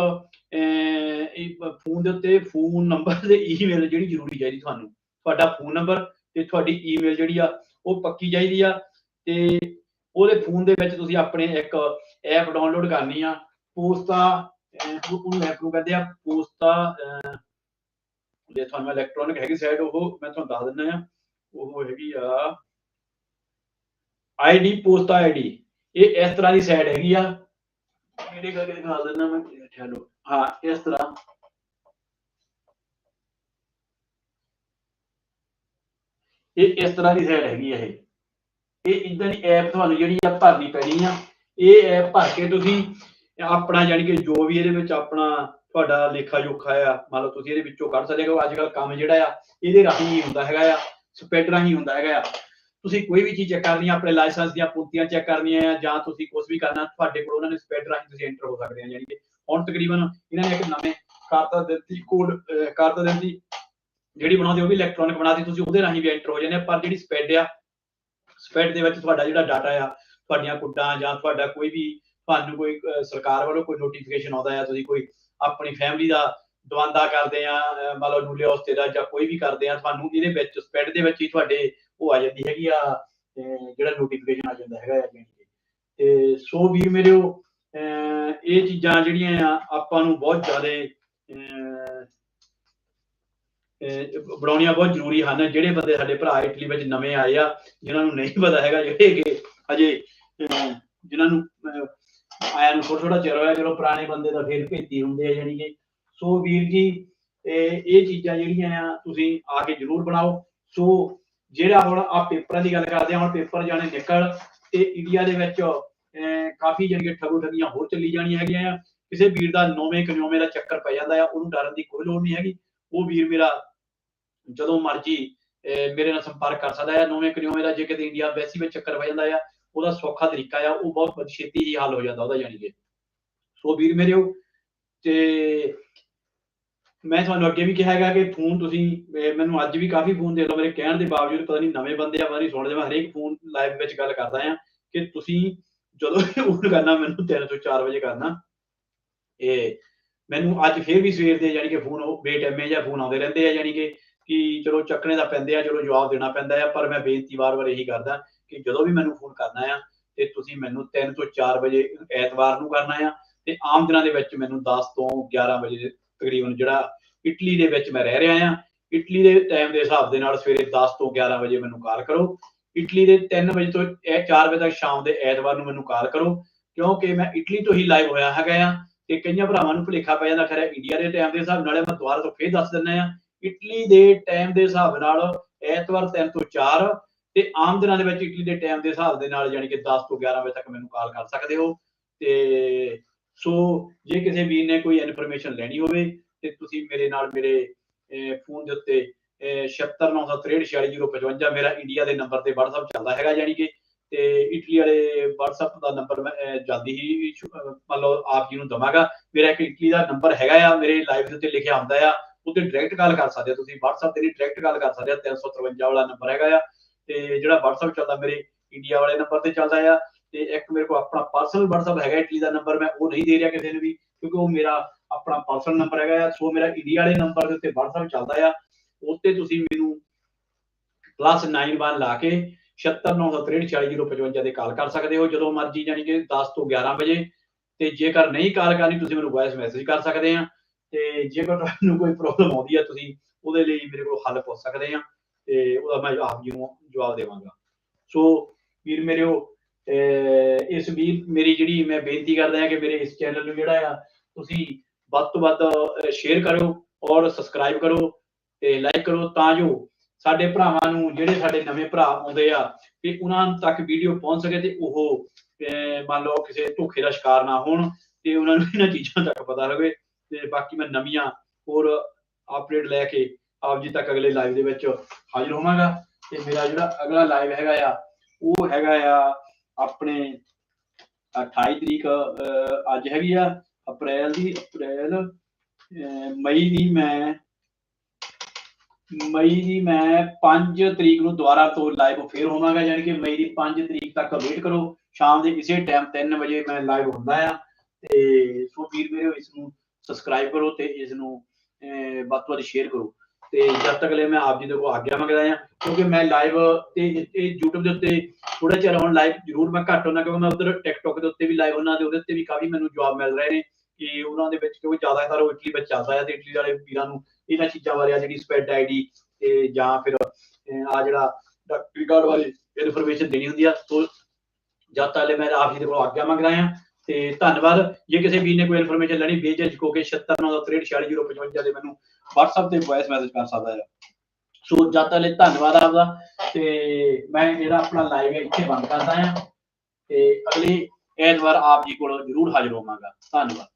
ਫੋਨ ਦੇ ਉੱਤੇ ਫੋਨ ਨੰਬਰ ਤੇ ਈਮੇਲ ਜਿਹੜੀ ਜ਼ਰੂਰੀ ਚਾਹੀਦੀ ਤੁਹਾਨੂੰ। ਤੁਹਾਡਾ ਫੋਨ ਨੰਬਰ ਤੇ ਤੁਹਾਡੀ ਈਮੇਲ ਜਿਹੜੀ ਆ, ਉਹ ਪੱਕੀ ਚਾਹੀਦੀ ਆ। ਤੇ ਉਹਦੇ ਫੋਨ ਦੇ ਵਿੱਚ ਤੁਸੀਂ ਆਪਣੇ ਇੱਕ ਐਪ ਡਾਊਨਲੋਡ ਕਰਨੀ ਆ ਪੋਸਟਾ ਉਹਨੂੰ ਐਪ ਨੂੰ ਕਹਿੰਦੇ ਆ ਪੋਸਟਾ ਜੇ ਤੁਹਾਨੂੰ ਇਲੈਕਟ੍ਰੋਨਿਕ ਹੈਗੀ ਸਾਈਡ ਉਹ ਮੈਂ ਤੁਹਾਨੂੰ ਦੱਸ ਦਿੰਦਾ ਆ। ਉਹ ਹੈਗੀ ਆ ਆਈਡੀ ਪੋਸਟਾ ਆਈਡੀ ਇਹ ਇਸ ਤਰ੍ਹਾਂ ਦੀ ਸਾਈਡ ਹੈਗੀ ਆ। ਮੇਰੇ ਕਰਕੇ ਦਿਖਾ ਦਿੰਦਾ ਮੈਂ? ਚਲੋ। ਹਾਂ, ਇਸ ਤਰ੍ਹਾਂ। ਇਹ ਇਸ ਤਰ੍ਹਾਂ ਦੀ ਸਾਈਟ ਹੈਗੀ ਆ ਇਹ। ਇਹ ਇਦਾਂ ਦੀ ਐਪ ਤੁਹਾਨੂੰ ਜਿਹੜੀ ਆ ਭਰਨੀ ਪੈਣੀ ਆ। ਇਹ ਐਪ ਭਰ ਕੇ ਤੁਸੀਂ ਆਪਣਾ ਯਾਨੀ ਕਿ ਜੋ ਵੀ ਇਹਦੇ ਵਿੱਚ ਆਪਣਾ ਤੁਹਾਡਾ ਲੇਖਾ ਜੋਖਾ ਆ, ਮੰਨ ਲਓ ਤੁਸੀਂ ਇਹਦੇ ਵਿੱਚੋਂ ਕੱਢ ਸਕਦੇ ਹੋ। ਅੱਜ ਕੱਲ ਕੰਮ ਜਿਹੜਾ ਆ, ਇਹਦੇ ਰਾਹੀਂ ਹੁੰਦਾ ਹੈਗਾ ਆ। ਸਪੈਡ ਰਾਹੀਂ ਹੁੰਦਾ ਹੈਗਾ ਆ। ਤੁਸੀਂ ਕੋਈ ਵੀ ਚੀਜ਼ ਚੈੱਕ ਕਰਨੀ ਆ, ਆਪਣੇ ਲਾਇਸੈਂਸ ਦੀਆਂ ਪੂੰਤੀਆਂ ਚੈੱਕ ਕਰਨੀਆਂ ਆ, ਜਾਂ ਤੁਸੀਂ ਕੁਝ ਵੀ ਕਰਨਾ, ਤੁਹਾਡੇ ਕੋਲ ਉਹਨਾਂ ਨੇ ਸਪੈਡ ਰਾਹੀਂ ਤੁਸੀਂ ਐਂਟਰ ਹੋ ਸਕਦੇ ਆ ਯਾਨੀ ਕਿ ਹੁਣ ਤਕਰੀਬਨ ਇਹਨਾਂ ਨੇ ਇੱਕ ਨਵੇਂ ਕਾਰਤਾ ਦਿੱਤੀ, ਕੋਡ ਕਾਰਤਾ ਦਿੱਤੀ, ਜਿਹੜੀ ਬਣਾਉਂਦੇ ਉਹ ਵੀ ਇਲੈਕਟ੍ਰੋਨਿਕ ਬਣਾਤੀ ਤੁਸੀਂ ਉਹਦੇ ਰਾਹੀਂ ਵੀ ਐਂਟਰ ਹੋ ਜਾਂਦੇ ਆ, ਪਰ ਜਿਹੜੀ ਸਪੈਡ ਆ ਸਪੈਡ ਦੇ ਵਿੱਚ ਤੁਹਾਡਾ ਜਿਹੜਾ ਡਾਟਾ ਆ, ਤੁਹਾਡੀਆਂ ਕੁੱਡਾਂ ਜਾਂ ਤੁਹਾਡਾ ਕੋਈ ਵੀ, ਤੁਹਾਨੂੰ ਕੋਈ ਸਰਕਾਰ ਵੱਲੋਂ ਕੋਈ ਨੋਟੀਫਿਕੇਸ਼ਨ ਆਉਂਦਾ ਆ, ਤੁਸੀਂ ਕੋਈ ਆਪਣੀ ਫੈਮਿਲੀ ਦਾ ਦਵਾਂਦਾ ਕਰਦੇ ਆ ਅਹ, ਮੰਨ ਲਓ ਨੂਲੇ ਹੌਸਤੇ ਦਾ ਜਾਂ ਕੋਈ ਵੀ ਕਰਦੇ ਆ ਤੁਹਾਨੂੰ ਇਹਦੇ ਵਿੱਚ ਸਪੈਡ ਦੇ ਵਿੱਚ ਹੀ ਤੁਹਾਡੇ ਉਹ ਆ ਜਾਂਦੀ ਹੈਗੀ ਆ ਜਿਹੜਾ ਨੋਟੀਫਿਕੇਸ਼ਨ ਆ ਜਾਂਦਾ ਹੈਗਾ ਆ ਕਿ। ਤੇ ਸੋ ਵੀਰ ਮੇਰਿਓ ਇਹ ਚੀਜ਼ਾਂ ਜਿਹੜੀਆਂ ਆ ਆਪਾਂ ਨੂੰ ਬਹੁਤ ਜ਼ਿਆਦਾ ਬਣਾਉਣੀਆਂ ਬਹੁਤ ਜ਼ਰੂਰੀ ਹਨ ਜਿਹੜੇ ਬੰਦੇ ਸਾਡੇ ਭਰਾ ਇਟਲੀ ਵਿੱਚ ਨਵੇਂ ਆਏ ਆ ਜਿਨ੍ਹਾਂ ਨੂੰ ਨਹੀਂ ਪਤਾ ਹੈਗਾ ਜਿਹੜੇ ਕਿ ਅਜੇ ਅਹ, ਜਿਨ੍ਹਾਂ ਨੂੰ ਅਹ, ਆਇਆ ਨੂੰ ਥੋੜਾ ਥੋੜਾ ਚਿਰ ਹੋਇਆ ਚਲੋ ਪੁਰਾਣੇ ਬੰਦੇ ਤਾਂ ਫਿਰ ਭੇਤੀ ਹੁੰਦੇ ਆ ਜਾਣੀ ਕਿ ਸੋ ਵੀਰ ਜੀ ਇਹ ਚੀਜ਼ਾਂ ਜਿਹੜੀਆਂ ਆ ਤੁਸੀਂ ਆ ਕੇ ਜ਼ਰੂਰ ਬਣਾਓ। ਸੋ ਜਿਹੜਾ ਹੁਣ ਆ ਪੇਪਰਾਂ ਦੀ ਗੱਲ ਕਰਦੇ ਆ ਹੁਣ ਪੇਪਰ ਜਾਣੇ ਨਿਕਲ ਤੇ ਇੰਡੀਆ ਦੇ ਵਿੱਚ ਕਾਫੀ ਜਿਹੜੀਆਂ ਠੱਗੋ ਠੱਗੀਆਂ ਹੋਰ ਚੱਲੀ ਜਾਣੀਆਂ ਹੈਗੀਆਂ ਆ। ਕਿਸੇ ਵੀਰ ਦਾ ਨੌਵੇਂ ਕਨਿਓਵੇਂ ਦਾ ਚੱਕਰ ਪੈ ਜਾਂਦਾ ਆ ਉਹਨੂੰ ਡਰਨ ਦੀ ਕੋਈ ਲੋੜ ਨਹੀਂ ਹੈਗੀ। ਉਹ ਵੀਰ ਮੇਰਾ ਜਦੋਂ ਮਰਜ਼ੀ ਅਹ, ਮੇਰੇ ਨਾਲ ਸੰਪਰਕ ਕਰ ਸਕਦਾ ਹੈ ਨੌਵੇਂ ਕਨਿਓਵੇਂ ਦਾ ਜੇ ਕਿਤੇ ਇੰਡੀਆ ਵੈਸੀ ਵਿੱਚ ਚੱਕਰ ਪੈ ਜਾਂਦਾ ਆ ਉਹਦਾ ਸੌਖਾ ਤਰੀਕਾ ਆ ਉਹ ਬਹੁਤ ਛੇਤੀ ਹੀ ਹੱਲ ਹੋ ਜਾਂਦਾ ਉਹਦਾ ਜਾਣੀ ਕਿ। ਸੋ ਵੀਰ ਮੇਰਿਓ ਤੇ ਮੈਂ ਤੁਹਾਨੂੰ ਅੱਗੇ ਵੀ ਕਿਹਾ ਹੈਗਾ ਕਿ ਫੋਨ ਤੁਸੀਂ ਮੈਨੂੰ ਅੱਜ ਵੀ ਕਾਫੀ ਫੋਨ ਦੇ ਲਓ ਮੇਰੇ ਕਹਿਣ ਦੇ ਬਾਵਜੂਦ ਪਤਾ ਨਹੀਂ ਨਵੇਂ ਬੰਦੇ ਆ ਪਤਾ ਸੁਣਦੇ ਮੈਂ ਹਰੇਕ ਫੋਨ ਲਾਈਵ ਵਿੱਚ ਗੱਲ ਕਰਦਾ ਆ ਕਿ ਤੁਸੀਂ ਜਦੋਂ ਫੋਨ ਕਰਨਾ, ਮੈਨੂੰ 3 ਤੋਂ 4 ਵਜੇ ਕਰਨਾ। ਇਹ ਮੈਨੂੰ ਅੱਜ ਫੇਰ ਵੀ ਸਵੇਰ ਦੇ ਯਾਨੀ ਕਿ ਫੋਨ ਬੇਟੈਮੇ ਜਾਂ ਫੋਨ ਆਉਂਦੇ ਰਹਿੰਦੇ ਆ ਯਾਨੀ ਕਿ ਕਿ ਚਲੋ ਚੱਕਣੇ ਦਾ ਪੈਂਦੇ ਆ, ਚਲੋ ਜਵਾਬ ਦੇਣਾ ਪੈਂਦਾ ਆ, ਪਰ ਮੈਂ ਬੇਨਤੀ ਵਾਰ-ਵਾਰ ਇਹੀ ਕਰਦਾ ਕਿ ਜਦੋਂ ਵੀ ਮੈਨੂੰ ਫੋਨ ਕਰਨਾ ਆ, ਤੇ ਤੁਸੀਂ ਮੈਨੂੰ 3 ਤੋਂ 4 ਵਜੇ ਐਤਵਾਰ ਨੂੰ ਕਰਨਾ ਆ, ਤੇ ਆਮ ਦਿਨਾਂ ਦੇ ਵਿੱਚ ਮੈਨੂੰ 10 ਤੋਂ 11 ਵਜੇ ਤਕਰੀਬਨ ਜਿਹੜਾ ਇਟਲੀ ਦੇ ਵਿੱਚ ਮੈਂ ਰਹਿ ਰਿਹਾ ਆ ਇਟਲੀ ਦੇ ਟਾਈਮ ਦੇ ਹਿਸਾਬ ਦੇ ਨਾਲ ਸਵੇਰੇ 10 ਤੋਂ 11 ਵਜੇ ਮੈਨੂੰ ਕਾਲ ਕਰੋ। ਇਟਲੀ ਦੇ 3 ਵਜੇ ਤੋਂ ਇਹ 4 ਵਜੇ ਤੱਕ ਸ਼ਾਮ ਦੇ ਐਤਵਾਰ ਨੂੰ ਮੈਨੂੰ ਕਾਲ ਕਰੋ, ਕਿਉਂਕਿ ਮੈਂ ਇਟਲੀ ਤੋਂ ਹੀ ਲਾਈਵ ਹੋਇਆ ਹੈਗਾ ਆ ਤੇ ਕਈਆਂ ਭਰਾਵਾਂ ਨੂੰ ਭੁਲੇਖਾ ਪੈ ਜਾਂਦਾ, ਖਰੇ ਇੰਡੀਆ ਦੇ ਟਾਈਮ ਦੇ ਹਿਸਾਬ ਨਾਲ ਮੈਂ ਦੁਬਾਰਾ ਤੋਂ ਫੇਰ ਦੱਸ ਦਿੰਦਾ ਆ ਇਟਲੀ ਦੇ ਟਾਈਮ ਦੇ ਹਿਸਾਬ ਨਾਲ ਐਤਵਾਰ 3 ਤੋਂ 4 ਤੇ ਆਮ ਦਿਨਾਂ ਦੇ ਵਿੱਚ ਇਟਲੀ ਦੇ ਟਾਈਮ ਦੇ ਹਿਸਾਬ ਦੇ ਨਾਲ ਯਾਨੀ ਕਿ 10 ਤੋਂ 11 ਵਜੇ ਤੱਕ ਮੈਨੂੰ ਕਾਲ ਕਰ ਸਕਦੇ ਹੋ। ਤੇ ਸੋ ਜੇ ਕਿਸੇ ਵੀਰ ਨੇ ਕੋਈ ਇਨਫੋਰਮੇਸ਼ਨ ਲੈਣੀ ਹੋਵੇ ਤੇ ਤੁਸੀਂ ਮੇਰੇ ਨਾਲ ਮੇਰੇ ਫੋਨ ਦੇ ਉੱਤੇ 7693646055 ਮੇਰਾ ਇੰਡੀਆ ਦੇ ਨੰਬਰ ਤੇ WhatsApp ਚੱਲਦਾ ਹੈਗਾ ਯਾਨੀ ਕਿ ਤੇ ਇਟਲੀ ਵਾਲੇ WhatsApp ਦਾ ਨੰਬਰ ਮੈਂ ਜਲਦੀ ਹੀ ਸ਼ੁ- ਮੰਨ ਲਓ ਆਪ ਜੀ ਨੂੰ ਦਵਾਂਗਾ। ਮੇਰਾ ਇੱਕ ਇਟਲੀ ਦਾ ਨੰਬਰ ਹੈਗਾ ਆ, ਮੇਰੇ ਲਾਈਵ ਦੇ ਉੱਤੇ ਲਿਖਿਆ ਹੁੰਦਾ ਆ ਉੱਤੇ ਡਾਇਰੈਕਟ ਕਾਲ ਕਰ ਸਕਦੇ ਹੋ ਤੁਸੀਂ। WhatsApp ਤੇ ਨਹੀਂ ਡਾਇਰੈਕਟ ਕਾਲ ਕਰ ਸਕਦੇ ਹੋ 353 ਵਾਲਾ ਨੰਬਰ ਹੈਗਾ ਆ। ਤੇ ਜਿਹੜਾ WhatsApp ਚੱਲਦਾ ਮੇਰੇ ਇੰਡੀਆ ਵਾਲੇ ਨੰਬਰ ਤੇ ਚੱਲਦਾ ਆ। ਤੇ ਇੱਕ ਮੇਰੇ ਕੋਲ ਆਪਣਾ ਪਰਸਨਲ WhatsApp ਹੈਗਾ ਇਟਲੀ ਦਾ ਨੰਬਰ ਮੈਂ ਉਹ ਨਹੀਂ ਦੇ ਰਿਹਾ ਕਿਸੇ ਨੂੰ ਵੀ, ਕਿਉਂਕਿ ਉਹ ਮੇਰਾ ਆਪਣਾ ਪਰਸਨਲ ਨੰਬਰ ਹੈਗਾ ਸੋ ਮੇਰਾ ਇੰਡੀਆ ਵਾਲੇ ਨੰਬਰ ਦੇ ਉੱਤੇ WhatsApp ਚੱਲਦਾ ਆ। ਉੱਤੇ ਤੁਸੀਂ ਮੈਨੂੰ 91 ਲਾ ਕੇ 7693644055 ਦੇ ਕਾਲ ਕਰ ਸਕਦੇ ਹੋ, ਜਦੋਂ ਮਰਜ਼ੀ ਯਾਨੀ ਕਿ 10 ਤੋਂ 11 ਵਜੇ। ਤੇ ਜੇਕਰ ਨਹੀਂ ਕਾਲ ਕਰਨੀ, ਤੁਸੀਂ ਮੈਨੂੰ ਵਾਇਸ ਮੈਸੇਜ ਕਰ ਸਕਦੇ ਆ। ਤੇ ਜੇਕਰ ਤੁਹਾਨੂੰ ਕੋਈ ਪ੍ਰੋਬਲਮ ਆਉਂਦੀ ਹੈ ਤੁਸੀਂ ਉਹਦੇ ਲਈ ਮੇਰੇ ਕੋਲ ਹੱਲ ਪੁੱਛ ਸਕਦੇ ਆ। ਤੇ ਉਹਦਾ ਮੈਂ ਆਪ ਜੀ ਨੂੰ ਜਵਾਬ ਦੇਵਾਂਗਾ। ਸੋ ਵੀਰ ਮੇਰਿਓ ਅਹ ਇਸ ਵੀ ਮੇਰੀ ਜਿਹੜੀ ਮੈਂ ਬੇਨਤੀ ਕਰਦਾ ਹਾਂ ਕਿ ਮੇਰੇ ਇਸ ਚੈਨਲ ਨੂੰ ਜਿਹੜਾ ਆ, ਤੁਸੀਂ ਵੱਧ ਤੋਂ ਵੱਧ ਸ਼ੇਅਰ ਕਰੋ ਔਰ ਸਬਸਕ੍ਰਾਈਬ ਕਰੋ ਤੇ ਲਾਈਕ ਕਰੋ ਤਾਂ ਜੋ ਸਾਡੇ ਭਰਾਵਾਂ ਨੂੰ ਜਿਹੜੇ ਸਾਡੇ ਨਵੇਂ ਭਰਾ ਆਉਂਦੇ ਆ ਕਿ ਉਹਨਾਂ ਤੱਕ ਵੀਡੀਓ ਪਹੁੰਚ ਸਕੇ ਤੇ ਉਹ ਮੰਨ ਲਓ ਕਿਸੇ ਧੋਖੇ ਦਾ ਸ਼ਿਕਾਰ ਨਾ ਹੋਣ ਤੇ ਉਹਨਾਂ ਨੂੰ ਇਹਨਾਂ ਚੀਜ਼ਾਂ ਤੱਕ ਪਤਾ ਰਹੇ ਤੇ ਬਾਕੀ ਮੈਂ ਨਵੀਆਂ ਹੋਰ ਅਪਡੇਟ ਲੈ ਕੇ ਆਪ ਜੀ ਤੱਕ ਅਗਲੇ ਲਾਈਵ ਦੇ ਵਿੱਚ ਹਾਜ਼ਰ ਹੋਵਾਂਗਾ ਤੇ ਮੇਰਾ ਜਿਹੜਾ ਅਗਲਾ ਲਾਈਵ ਹੈਗਾ ਆ, ਉਹ ਹੈਗਾ ਆ ਆਪਣੇ 28 ਤਰੀਕ ਅਹ, ਅੱਜ ਹੈਗੀ ਆ ਅਪ੍ਰੈਲ ਦੀ ਅਪ੍ਰੈਲ ਅਹ ਮਈ ਦੀ ਮੈਂ ਮਈ ਦੀ ਮੈਂ 5 ਤਰੀਕ ਨੂੰ ਦੁਬਾਰਾ ਤੋਂ ਲਾਈਵ ਫੇਰ ਹੋਵਾਂਗਾ ਯਾਨੀ ਕਿ ਮਈ ਦੀ 5 ਤਰੀਕ ਤੱਕ ਵੇਟ ਕਰੋ। ਸ਼ਾਮ ਦੇ ਇਸੇ ਟਾਈਮ 3 ਵਜੇ ਮੈਂ ਲਾਈਵ ਹੁੰਦਾ ਆ। ਤੇ ਸੋ ਵੀਰ ਮੇਰੇ ਇਸ ਨੂੰ ਸਬਸਕ੍ਰਾਈਬ ਕਰੋ ਤੇ ਇਸ ਨੂੰ ਅਹ, ਵੱਧ ਤੋਂ ਵੱਧ ਸ਼ੇਅਰ ਕਰੋ। ਤੇ ਜਦ ਤੱਕ ਲਈ ਮੈਂ ਆਪ ਜੀ ਦੇ ਕੋਲ ਆਗਿਆ ਮੰਗਦਾ ਆ ਕਿਉਂਕਿ ਮੈਂ ਲਾਈਵ ਤੇ ਇਹ YouTube ਦੇ ਉੱਤੇ ਥੋੜਾ ਚਿਰ ਹੁਣ ਲਾਈਵ ਜ਼ਰੂਰ ਮੈਂ ਘੱਟ ਹੁੰਦਾ, ਕਿਉਂਕਿ ਮੈਂ ਉਧਰ TikTok ਦੇ ਉੱਤੇ ਵੀ ਲਾਈਵ ਉਹਨਾਂ ਦੇ ਉਹਦੇ ਉੱਤੇ ਵੀ ਕਾਫੀ ਮੈਨੂੰ ਜਵਾਬ ਮਿਲ ਰਹੇ ਨੇ ਕਿ ਉਹਨਾਂ ਦੇ ਵਿੱਚ ਕਿਉਂਕਿ ਜ਼ਿਆਦਾਤਰ ਉਹ ਇਟਲੀ ਵਿੱਚ ਚੱਲਦਾ ਹੈ ਤੇ ਇਟਲੀ ਵਾਲੇ ਵੀਰਾਂ ਨੂੰ ਇਹਨਾਂ ਚੀਜ਼ਾਂ ਬਾਰੇ ਆ ਜਿਹੜੀ ਸਪੈਡ ਆਈਡੀ ਤੇ ਜਾਂ ਫਿਰ ਆ ਜਿਹੜਾ ਡਾਕਟਰੀ ਕਾਰਡ ਬਾਰੇ ਇਨਫੋਰਮੇਸ਼ਨ ਦੇਣੀ ਹੁੰਦੀ ਆ ਸੋ ਜਦ ਤੱਕ ਮੈਂ ਆਪ ਜੀ ਦੇ ਕੋਲ ਆਗਿਆ ਮੰਗਦਾ ਆ ਤੇ ਧੰਨਵਾਦ। ਜੇ ਕਿਸੇ ਵੀਰ ਨੇ ਕੋਈ ਇਨਫੋਰਮੇਸ਼ਨ ਲੈਣੀ, ਬੇਝਿਜਕ ਹੋ ਕੇ 7693464055 ਦੇ ਮੈਨੂੰ WhatsApp ਤੇ ਵੌਇਸ ਮੈਸੇਜ ਕਰ ਸਕਦਾ ਹੈ ਸੋ ਜਦ ਤੱਕ ਲਈ ਧੰਨਵਾਦ ਆਪਦਾ, ਤੇ ਮੈਂ ਜਿਹੜਾ ਆਪਣਾ ਲਾਈਵ ਹੈ ਇੱਥੇ ਬੰਦ ਕਰਦਾ ਹਾਂ ਤੇ ਅਗਲੀ ਐਤਵਾਰ ਆਪ ਜੀ ਕੋਲ ਜ਼ਰੂਰ ਹਾਜ਼ਰ ਹੋਵਾਂਗਾ। ਧੰਨਵਾਦ।